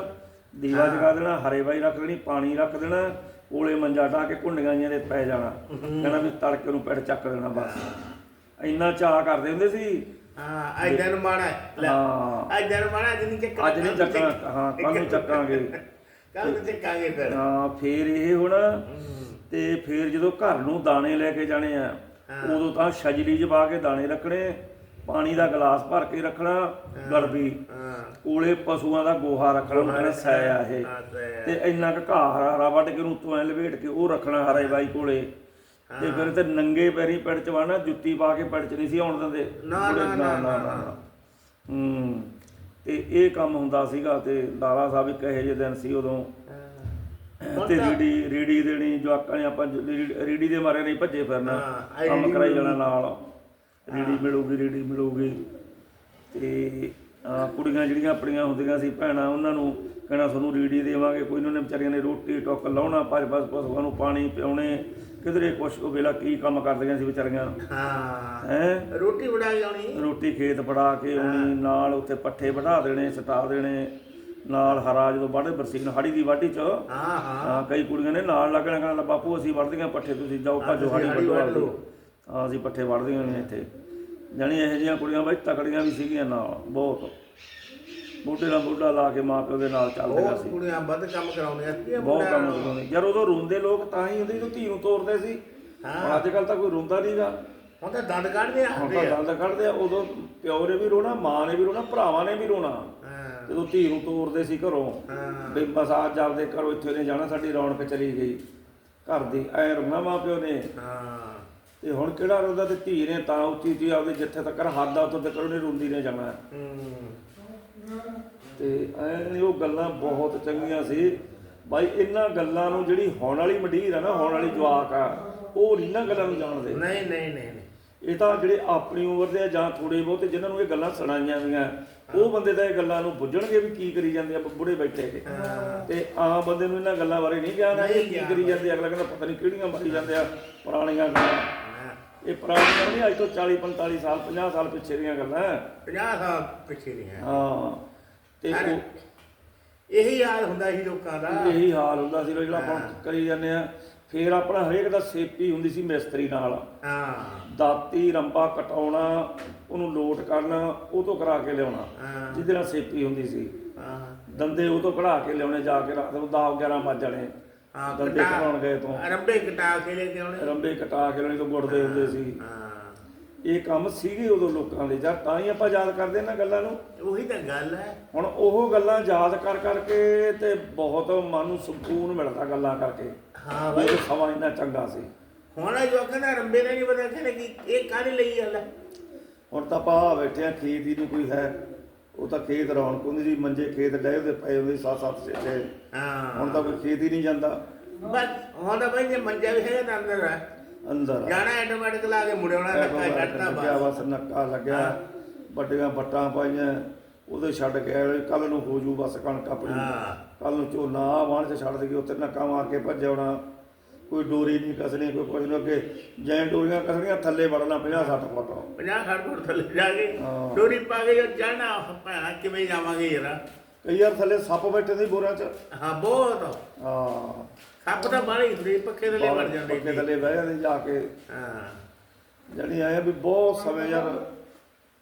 B: ਦੀਵਾ ਜਗਾ ਦੇਣਾ ਹਰੇ ਬਾਈ ਰੱਖ ਦੇਣੀ ਪਾਣੀ ਰੱਖ ਦੇਣਾ ਕੋਲੇ ਮੰਜਾ ਢਾ ਕੇ ਕੁੰਡੀਆਂ ਦੇ ਪੈ ਜਾਣਾ। ਕਹਿੰਦਾ ਵੀ ਤੜਕੇ ਨੂੰ ਪਿੰਡ ਚੱਕ ਦੇਣਾ ਬਸ। ਇੰਨਾ ਚਾਹ ਕਰਦੇ ਹੁੰਦੇ ਸੀ।
A: ਹਾਂ ਦਿਨ ਮਾੜਾ ਹੈ। ਲੈ
B: ਹਾਂ।
A: ਅੱਜ ਦਿਨ ਮਾੜਾ ਅੱਜ ਨਹੀਂ ਚੱਕਣਾ।
B: ਅੱਜ ਨਹੀਂ ਚੱਕਣਾ। ਹਾਂ ਕੱਲ ਨੂੰ ਚੱਕਾਂਗੇ।
A: ਕੱਲ ਨੂੰ ਚੱਕਾਂਗੇ ਫਿਰ।
B: ਹਾਂ ਫੇਰ ਇਹ ਹੁਣ ਤੇ ਫੇਰ ਜਦੋਂ ਘਰ ਨੂੰ ਦਾਣੇ ਲੈ ਕੇ ਜਾਣੇ ਆ ਉਦੋਂ ਤਾਂ ਛਜਲੀ ਪਾ ਕੇ ਦਾਣੇ ਰੱਖਣੇ। ਪਾਣੀ ਦਾ ਗਲਾਸ ਭਰ ਕੇ ਰੱਖਣਾ ਗੜਬੀ ਕੋਲੇ ਪਸ਼ੂਆਂ ਦਾ ਗੋਹਾ ਰੱਖਣਾ ਉਹਨਾਂ ਨੇ ਸਾਇਆ ਇਹ।
A: ਤੇ
B: ਇੰਨਾ ਕੁ ਘਾਹ ਹਰਾ ਹਰਾ ਵੱਢ ਕੇ ਉਹਨੂੰ ਤੋਂ ਲਵੇਟ ਕੇ ਉਹ ਰੱਖਣਾ ਹਰੇ ਬਾਈ ਕੋਲੇ। ਤੇ ਫਿਰ ਤੇ ਨੰਗੇ ਪੈਰੀ ਪਿੰਡ ਚ ਜੁੱਤੀ ਪਾ ਕੇ ਪਿੰਡ ਚ ਨਹੀਂ ਸੀ ਆਉਣ ਦਿੰਦੇ।
A: ਨਾ,
B: ਕੋਲੇ
A: ਨਾ, ਨਾ, ਨਾ,
B: ਹੂੰ। ਤੇ ਇਹ ਕੰਮ ਹੁੰਦਾ ਸੀਗਾ ਤੇ ਦਾਦਾ ਸਾਹਿਬ ਇੱਕ ਇਹੋ ਜਿਹੇ ਦਿਨ ਸੀ ਉਦੋਂ। ਤੇ ਰੀੜੀ ਰੀੜੀ ਦੇਣੀ ਜਵਾਕਾਂ ਨੇ ਆਪਾਂ ਰੀੜੀ ਦੇ ਮਾਰੇ ਨਹੀਂ ਭੱਜੇ ਫਿਰਨਾ। ਕੰਮ ਕਰਾਈ ਜਾਣਾ ਨਾਲ। ਰੀੜੀ ਮਿਲੂਗੀ ਰੀੜੀ ਮਿਲੂਗੀ। ਤੇ ਆਹ, ਕੁੜੀਆਂ ਜਿਹੜੀਆਂ ਆਪਣੀਆਂ ਹੁੰਦੀਆਂ ਸੀ ਭੈਣਾਂ ਉਹਨਾਂ ਨੂੰ ਕਹਿਣਾ ਤੁਹਾਨੂੰ ਰੀੜੀ ਦੇਵਾਂਗੇ। ਕੋਈ ਉਹਨਾਂ ਨੇ ਵਿਚਾਰੀਆਂ ਨੇ ਰੋਟੀ ਟੁੱਕ ਲਾਉਣਾ ਪੰਜ ਪੰਜ ਪਸ਼ੂਆਂ ਨੂੰ ਪਾਣੀ ਪਿਉਣੇ ਕਿਧਰੇ ਕੁਛ ਉਹ ਵੇਲਾ ਕੀ ਕੰਮ ਕਰਦੀਆਂ ਸੀ ਵਿਚਾਰੀਆਂ?
A: ਹਾਂ।
B: ਹੈ?
A: ਰੋਟੀ ਕੇ ਆਉਣੀ?
B: ਰੋਟੀ ਖੇਤ ਫੜਾ ਕੇ ਆਉਣੀ ਨਾਲ ਉੱਥੇ ਪੱਠੇ ਵਢਾ ਦੇਣੇ ਸਟਾ ਦੇਣੇ। ਨਾਲ ਹਰਾ ਜਦੋਂ ਵਾਢੇ ਬਰਸੀਨ ਹਾੜੀ ਦੀ ਵਾਢੀ ਚ।
A: ਹਾਂ ਹਾਂ।
B: ਕਈ ਕੁੜੀਆਂ ਨੇ ਨਾਲ ਲੱਗਣਾ ਕਹਿੰਦਾ ਬਾਪੂ ਅਸੀਂ ਵੜਦੀਆਂ ਪੱਠੇ ਤੁਸੀਂ ਜਾਓ ਭਾਜੋ ਹਾੜੀ ਵੱਢੋ ਅਸੀਂ ਪੱਠੇ ਵੜਦੀਆਂ ਨੇ ਇੱਥੇ। ਜਾਣੀ ਇਹੋ ਜਿਹੀਆਂ ਕੁੜੀਆਂ ਬਾਈ ਤਕੜੀਆਂ ਵੀ ਸੀਗੀਆਂ ਨਾਲ ਬਹੁਤ। ਬੂਟੇ ਨਾਲ ਬੂਟਾ ਲਾ ਕੇ ਮਾਂ ਪਿਓ ਦੇ ਨਾਲ ਚੱਲਦੀਆਂ ਸੀ।
A: ਕੁੜੀਆਂ ਵੱਧ ਕੰਮ ਕਰਾਉਂਦੀਆਂ ਸੀ
B: ਬਹੁਤ ਕੰਮ ਕਰਾਉਂਦੇ ਯਾਰ ਉਦੋਂ ਰੋਂਦੇ ਲੋਕ ਤਾਂ ਹੀ ਹੁੰਦੇ ਜਦੋਂ ਧੀ ਨੂੰ ਤੋਰਦੇ ਸੀ। ਹੁਣ ਅੱਜ ਕੱਲ ਤਾਂ ਕੋਈ ਰੋਂਦਾ ਨਹੀਂਗਾ
A: ਹੁਣ ਤਾਂ ਦੰਦ ਕੱਢਦੇ ਆ।
B: ਹੁਣ ਤਾਂ ਦੰਦ ਕੱਢਦੇ ਆ। ਉਦੋਂ ਪਿਓ ਨੇ ਵੀ ਰੋਣਾ ਮਾਂ ਨੇ ਵੀ ਰੋਣਾ ਭਰਾਵਾਂ ਨੇ ਵੀ ਰੋਣਾ।
A: ਹਾਂ।
B: ਜਦੋਂ ਧੀ ਨੂੰ ਤੋਰਦੇ ਸੀ ਘਰੋਂ
A: ਹਾਂ।
B: ਵੀ ਬਸ ਅੱਜ ਆਪਦੇ ਘਰੋਂ ਇੱਥੇ ਨੇ ਜਾਣਾ ਸਾਡੀ ਰੌਣਕ ਚਲੀ ਗਈ। ਘਰ ਦੀ ਐ ਰੋਣਾ ਮਾਂ ਪਿਓ ਨੇ।
A: ਹਾਂ।
B: ਤੇ ਹੁਣ ਕਿਹੜਾ ਰੋਂਦਾ ਤੇ ਧੀ ਨੇ ਤਾਂ ਉੱਚੀ ਉੱਚੀ ਆਪਦੇ ਜਿੱਥੇ ਤੱਕ ਹੱਦ ਆ ਉੱਥੇ ਤੱਕ ਉਹਨੇ ਰੋਂਦੀ ਨੇ ਜਾਣਾ।
A: ਹੂੰ
B: ਤੇ ਐ ਉਹ ਗੱਲਾਂ ਬਹੁਤ ਚੰਗੀਆਂ ਸੀ। ਬਾਈ ਇਹਨਾਂ ਗੱਲਾਂ ਨੂੰ ਜਿਹੜੀ ਹੁਣ ਵਾਲੀ ਮੰਡੀਰ ਆ ਨਾ ਹੁਣ ਵਾਲੀ ਜਵਾਕ ਆ ਉਹ ਨਹੀਂ ਨਾ ਗੱਲਾਂ ਨੂੰ ਜਾਣਦੇ।
A: ਨਹੀਂ ਨਹੀਂ ਨਹੀਂ
B: ਇਹ ਤਾਂ ਜਿਹੜੇ ਆਪਣੀ ਉਮਰ ਦੇ ਆ ਜਾਂ ਥੋੜੇ ਬਹੁਤੇ ਜਿਨ੍ਹਾਂ ਨੂੰ ਇਹ ਗੱਲਾਂ ਸੁਣਾਈਆਂ ਵੀਆਂ ਉਹ ਬੰਦੇ ਤਾਂ ਇਹ ਗੱਲਾਂ ਨੂੰ ਬੁੱਝਣਗੇ ਵੀ ਕੀ ਕਰੀ ਜਾਂਦੇ ਆ ਬੁੱਢੇ ਬੈਠੇ ਤੇ ਆਮ ਬੰਦੇ ਨੂੰ ਇਹਨਾਂ ਗੱਲਾਂ ਬਾਰੇ ਨਹੀਂ ਗਿਆਨ ਕੀ ਕਰੀ ਜਾਂਦੇ। ਅਗਲਾ ਕਹਿੰਦਾ ਪਤਾ ਨਹੀਂ ਕਿਹੜੀਆਂ ਮਾਰੀ ਜਾਂਦੇ ਆ ਪੁਰਾਣੀਆਂ ਗੱਲਾਂ। ਇਹ ਪੁਰਾਣੀਆਂ ਨਹੀਂ ਅੱਜ ਤੋਂ 40 45 ਸਾਲ 50 ਸਾਲ ਪਿੱਛੇ ਦੀਆਂ ਗੱਲਾਂ।
A: 50 ਸਾਲ ਪਿੱਛੇ ਨਹੀਂ ਹੈ
B: ਤੇ ਉਹ
A: ਇਹੀ ਹਾਲ ਹੁੰਦਾ ਸੀ ਲੋਕਾਂ ਦਾ।
B: ਇਹੀ ਹਾਲ ਹੁੰਦਾ ਸੀ ਜਿਹੜਾ ਆਪਾਂ ਕਰੀ ਜਾਂਦੇ ਆ ਫੇਰ ਆਪਣਾ ਹਰੇਕ ਦਾ ਸੇਪੀ ਹੁੰਦੀ ਸੀ ਮਿਸਤਰੀ ਨਾਲ।
A: ਹਾਂ।
B: ਦਾਤੀ ਰੰਬਾ ਕਟਾਉਣਾ ਉਹਨੂੰ ਲੋਟ ਕਰਨਾ ਉਹ ਤੋਂ ਕਰਾ ਕੇ ਲਿਆਉਣਾ।
A: ਹਾਂ।
B: ਜਿਹਦੇ ਨਾਲ ਸੇਪੀ ਹੁੰਦੀ ਸੀ।
A: ਹਾਂ।
B: ਦੰਦੇ ਉਹ ਤੋਂ ਕਢਾ ਕੇ ਲਿਆਉਣੇ ਜਾ ਕੇ ਰਾਤ ਨੂੰ 10 11 ਵੱਜ ਜਾਣੇ।
A: ਹਾਂ
B: ਦੰਦੇ ਕਢਾਉਣ ਗਏ ਤੋਂ।
A: ਰੰਬੇ ਕਟਾ ਕੇ ਲੈ ਕੇ ਆਉਣੇ
B: ਰੰਬੇ ਕਟਾ ਕੇ ਲਿਆਉਣੇ ਤੋਂ ਗੁੜਦੇ ਹੁੰਦੇ ਸੀ।
A: ਹਾਂ।
B: ਇਹ ਕੰਮ ਸੀਗੇ ਉਦੋਂ ਲੋਕਾਂ ਦੇ ਜਦ ਤਾਂ ਹੀ ਆਪਾਂ ਯਾਦ ਕਰਦੇ ਇਹਨਾਂ ਗੱਲਾਂ ਨੂੰ।
A: ਉਹੀ ਤਾਂ ਗੱਲ ਹੈ।
B: ਹੁਣ ਉਹ ਗੱਲਾਂ ਯਾਦ ਕਰ ਕਰਕੇ ਤੇ ਬਹੁਤ ਮਨ ਨੂੰ ਸਕੂਨ ਮਿਲਦਾ ਗੱਲਾਂ ਕਰਕੇ।
A: ਹਾਂ
B: ਉਹ ਸਮਾਂ ਇੰਨਾ ਚੰਗਾ ਸੀ।
A: ਹੁਣ ਜੋ ਕਹਿੰਦਾ ਰੰਬੇ ਦਾ ਨਹੀਂ ਪਤਾ ਕਿ ਕੀ ਇਹ ਕਾਹਦੇ ਲਈ ਗੱਲ ਹੈ।
B: ਹੁਣ ਤਾਂ ਆਪਾਂ ਆ ਬੈਠੇ ਆ ਖੇਤ ਹੀ ਨਹੀਂ ਕੋਈ ਹੈ। ਉਹ ਤਾਂ ਖੇਤ ਰੌਣਕ ਹੁੰਦੀ ਸੀ ਮੰਜੇ ਖੇਤ ਡਏ ਉਹਦੇ ਪਏ ਹੁੰਦੇ ਸੱਤ ਸੱਤ ਛੇ
A: ਹਾਂ।
B: ਹੁਣ ਤਾਂ ਕੋਈ ਖੇਤ ਹੀ ਨਹੀਂ ਜਾਂਦਾ।
A: ਬਸ ਹੁਣ ਤਾਂ ਬਈ ਜੇ ਮੰਜਾ ਵੀ ਹੈਗਾ ਤਾਂ ਅੰਦਰ ਹੈ
B: ਅੰਦਰ।
A: ਜਾਣਾ ਆਟੋਮੈਟਿਕ ਲਾ ਕੇ ਮੁੜਿਆਉਣਾ ਧੱਕਾ ਕੱਟਣਾ ਬਸ।
B: ਬਸ ਨੱਕਾ ਲੱਗਿਆ। ਵੱਡੀਆਂ ਬੱਟਾਂ ਪਾਈਆਂ ਉਹਦੇ ਛੱਡ ਕੇ ਕੱਲ ਨੂੰ ਹੋ ਜੂ ਬਸ ਕਣਕ ਆਪਣੀ। ਕੱਲ ਨੂੰ ਝੋਨਾ ਵਾਣ ਚ ਛੱਡ ਦੇਗੀ ਉੱਤੇ ਨੱਕਾ ਮਾਰ ਕੇ ਭੱਜ ਆਉਣਾ। ਕੋਈ ਡੋਰੀ ਨਹੀਂ ਕੱਸਣੀ ਕੋਈ ਕੁਝ ਨਹੀਂ। ਅੱਗੇ ਜੈਂ ਡੋਰੀਆਂ ਕੱਸਣੀਆਂ ਥੱਲੇ ਵੜਨਾ 50 60 ਫੁੱਟ।
A: 50 60 ਫੁੱਟ ਥੱਲੇ ਜਾ ਕੇ। ਡੋਰੀ ਪਾ ਕੇ ਜੋ ਚੜਨਾ ਭੈਣਾ ਕਿਵੇਂ ਜਾਵਾਂਗੇ ਯਾਰ?
B: ਕਈ ਵਾਰ ਥੱਲੇ ਸੱਪ ਬੈਠੇ ਸੀ ਬੋਰਿਆਂ ਚ।
A: ਹਾਂ ਬਹੁਤ।
B: ਹਾਂ।
A: ਸੱਪ ਤਾਂ ਬਾਹਰ ਹੀ ਹੁੰਦੇ ਪੱਖੇ ਥੱਲੇ ਵੜ ਜਾਂਦੇ
B: ਪੱਕੇ ਥੱਲੇ ਬਹਿ ਜਾਂਦੇ ਜਾ ਕੇ।
A: ਹਾਂ।
B: ਜਾਣੀ ਆਇਆ ਵੀ ਬਹੁਤ ਸਮੇਂ ਯਾਰ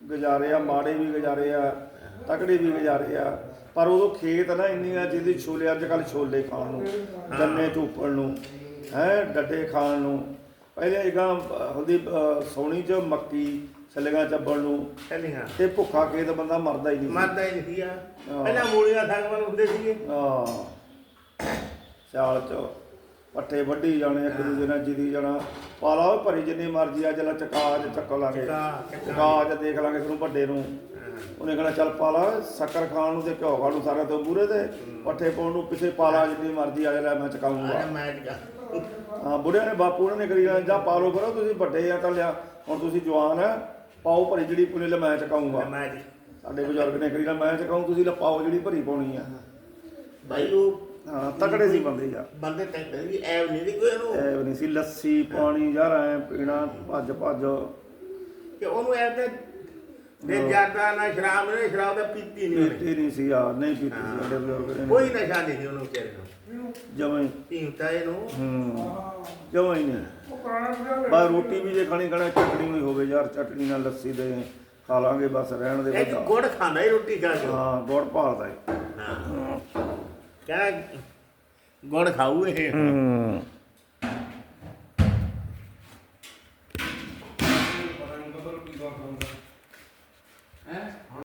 B: ਗੁਜ਼ਾਰੇ ਆ ਮਾੜੇ ਵੀ ਗੁਜ਼ਾਰੇ ਆ ਤਕੜੇ ਵੀ ਗੁਜ਼ਾਰੇ ਆ ਪਰ ਉਦੋਂ ਖੇਤ ਨਾ ਇੰਨੀਆਂ ਜਿਹਦੀ ਛੋਲੇ ਅੱਜ ਕੱਲ ਛੋਲੇ ਖਾਣ ਨੂੰ ਗੰਨੇ ਚੂਪਣ ਨੂੰ ਹੈ ਡੱਡੇ ਖਾਣ ਨੂੰ। ਪਹਿਲੇ ਇਦਾਂ ਹੁੰਦੀ ਸੌਣੀ ਚ ਮੱਕੀ ਛੱਲੀਆਂ ਚੱਬਣ ਨੂੰ।
A: ਚੱਲੀਆਂ
B: ਤੇ ਭੁੱਖਾ ਖੇਤ ਬੰਦਾ ਮਰਦਾ ਹੀ ਨਹੀਂ।
A: ਮਰਦਾ ਹੀ ਨਹੀਂ ਆ। ਪਹਿਲਾਂ ਮੂਲੀਆਂ ਸਾਗਵਾਨ ਹੁੰਦੇ ਸੀਗੇ।
B: ਹਾਂ। ਸਿਆਲ ਚ ਪੱਠੇ ਵੱਢੀ ਜਾਣੇ ਇੱਕ ਦੂਜੇ ਨਾਲ ਜਿੱਦੀ ਜਾਣਾ। ਪਾਲਾ ਉਹ ਭਰੀ ਜਿੰਨੀ ਮਰਜ਼ੀ ਆ ਜਲਾ ਚਕਾ ਚ ਚੱਕ ਲਾਂਗੇ।
A: ਚਕਾ, ਚਕਾ।
B: ਚਕਾ ਚ ਦੇਖ ਲਾਂਗੇ ਤੈਨੂੰ ਵੱਡੇ ਨੂੰ। ਉਹਨੇ ਕਹਣਾ ਚੱਲ ਪਾਲਾ ਸ਼ੱਕਰ ਖਾਣ ਨੂੰ ਤੇ ਘਿਓ ਖਾਣ ਨੂੰ ਸਾਰਾ ਤੋਂ ਬੂਰੇ ਤੇ। ਪੱਠੇ ਪਾਉਣ ਨੂੰ ਪਿੱਛੇ ਪਾਲਾ ਜਿੰਨੀ ਮਰਜ਼ੀ ਆ ਜਾ ਲੈ ਮੈਂ ਚਕਾਉਂਗਾ ਹਾਂ ਬੁੜਿਆਂ ਨੇ ਬਾਪੂ ਉਹਨਾਂ ਨੇ ਕਰੀ ਜਾਂ ਪਾ ਲਓ ਕਰੋ ਤੁਸੀਂ ਵੱਡੇ ਆ ਤਾਂ ਲਿਆ ਹੁਣ ਤੁਸੀਂ ਜਵਾਨ ਆ ਪਾਓ ਭਰੀ ਜਿਹੜੀ ਪੁਨੇ ਲੈ ਮੈਂ ਚਕਾਉਂਗਾ।
A: ਮੈਂ ਜੀ।
B: ਸਾਡੇ ਬਜ਼ੁਰਗ ਨੇ ਕਰੀ ਜਾਣਾ ਮੈਂ ਚਕਾਉਂ ਤੁਸੀਂ ਲੈ ਪਾਓ ਜਿਹੜੀ ਭਰੀ ਪਾਉਣੀ ਆ।
A: ਭਾਈ ਉਹ
B: ਹਾਂ ਤਕੜੇ ਸੀ ਬੰਦੇ ਯਾਰ।
A: ਬੰਦੇ ਟੈਂਦੇ ਵੀ ਐਵ ਨਹੀਂ ਦੀ ਕੋਈ ਇਹਨੂੰ
B: ਐ ਨਹੀਂ ਸੀ ਲੱਸੀ ਪਾਣੀ ਯਾਰ ਐ ਪੀਣਾ ਭੱਜ ਭੱਜ।
A: ਕਿ ਉਹਨੂੰ ਐ ਤੇ ਦੇ ਜਾਂਦਾ ਨਾ ਸ਼ਰਾਬ ਨੇ ਸ਼ਰਾਬ ਦਾ ਪੀਤੀ ਨਹੀਂ ਉਹਨੇ।
B: ਪੀਤੀ ਨਹੀਂ ਸੀ ਯਾਰ ਨਹੀਂ ਪੀਤੀ ਸੀ ਸਾਡੇ ਬਜ਼ੁਰਗ ਨੇ।
A: ਕੋਈ ਨਸ਼ਾ ਨਹੀਂ ਸੀ ਉਹਨੂੰ ਵਿਚਾਰੇ ਨੂੰ।
B: ਜਮਾਂ ਹੀ।
A: ਪੀਂਦਾ ਇਹਨੂੰ
B: ਹੂੰ ਜਮਾਂ ਹੀ ਨਹੀਂ। ਬਸ ਰੋਟੀ ਵੀ ਜੇ ਖਾਣੀ ਖਾਣਾ ਚਟਣੀ ਵੀ ਹੋਵੇ ਯਾਰ ਚਟਣੀ ਨਾਲ ਲੱਸੀ ਦੇ ਖਾ ਲਾਂਗੇ ਬਸ ਰਹਿਣ ਦੇ ਬੰਦਾ
A: ਗੁੜ ਖਾਂਦਾ ਹੀ ਰੋਟੀ ਖਾ ਕੇ?
B: ਹਾਂ ਗੁੜ ਭਾਲਦਾ
A: ਹਾਂ। ਕਹਿੰਦਾ ਗੁੜ ਖਾਊ ਇਹ।
B: ਹੂੰ।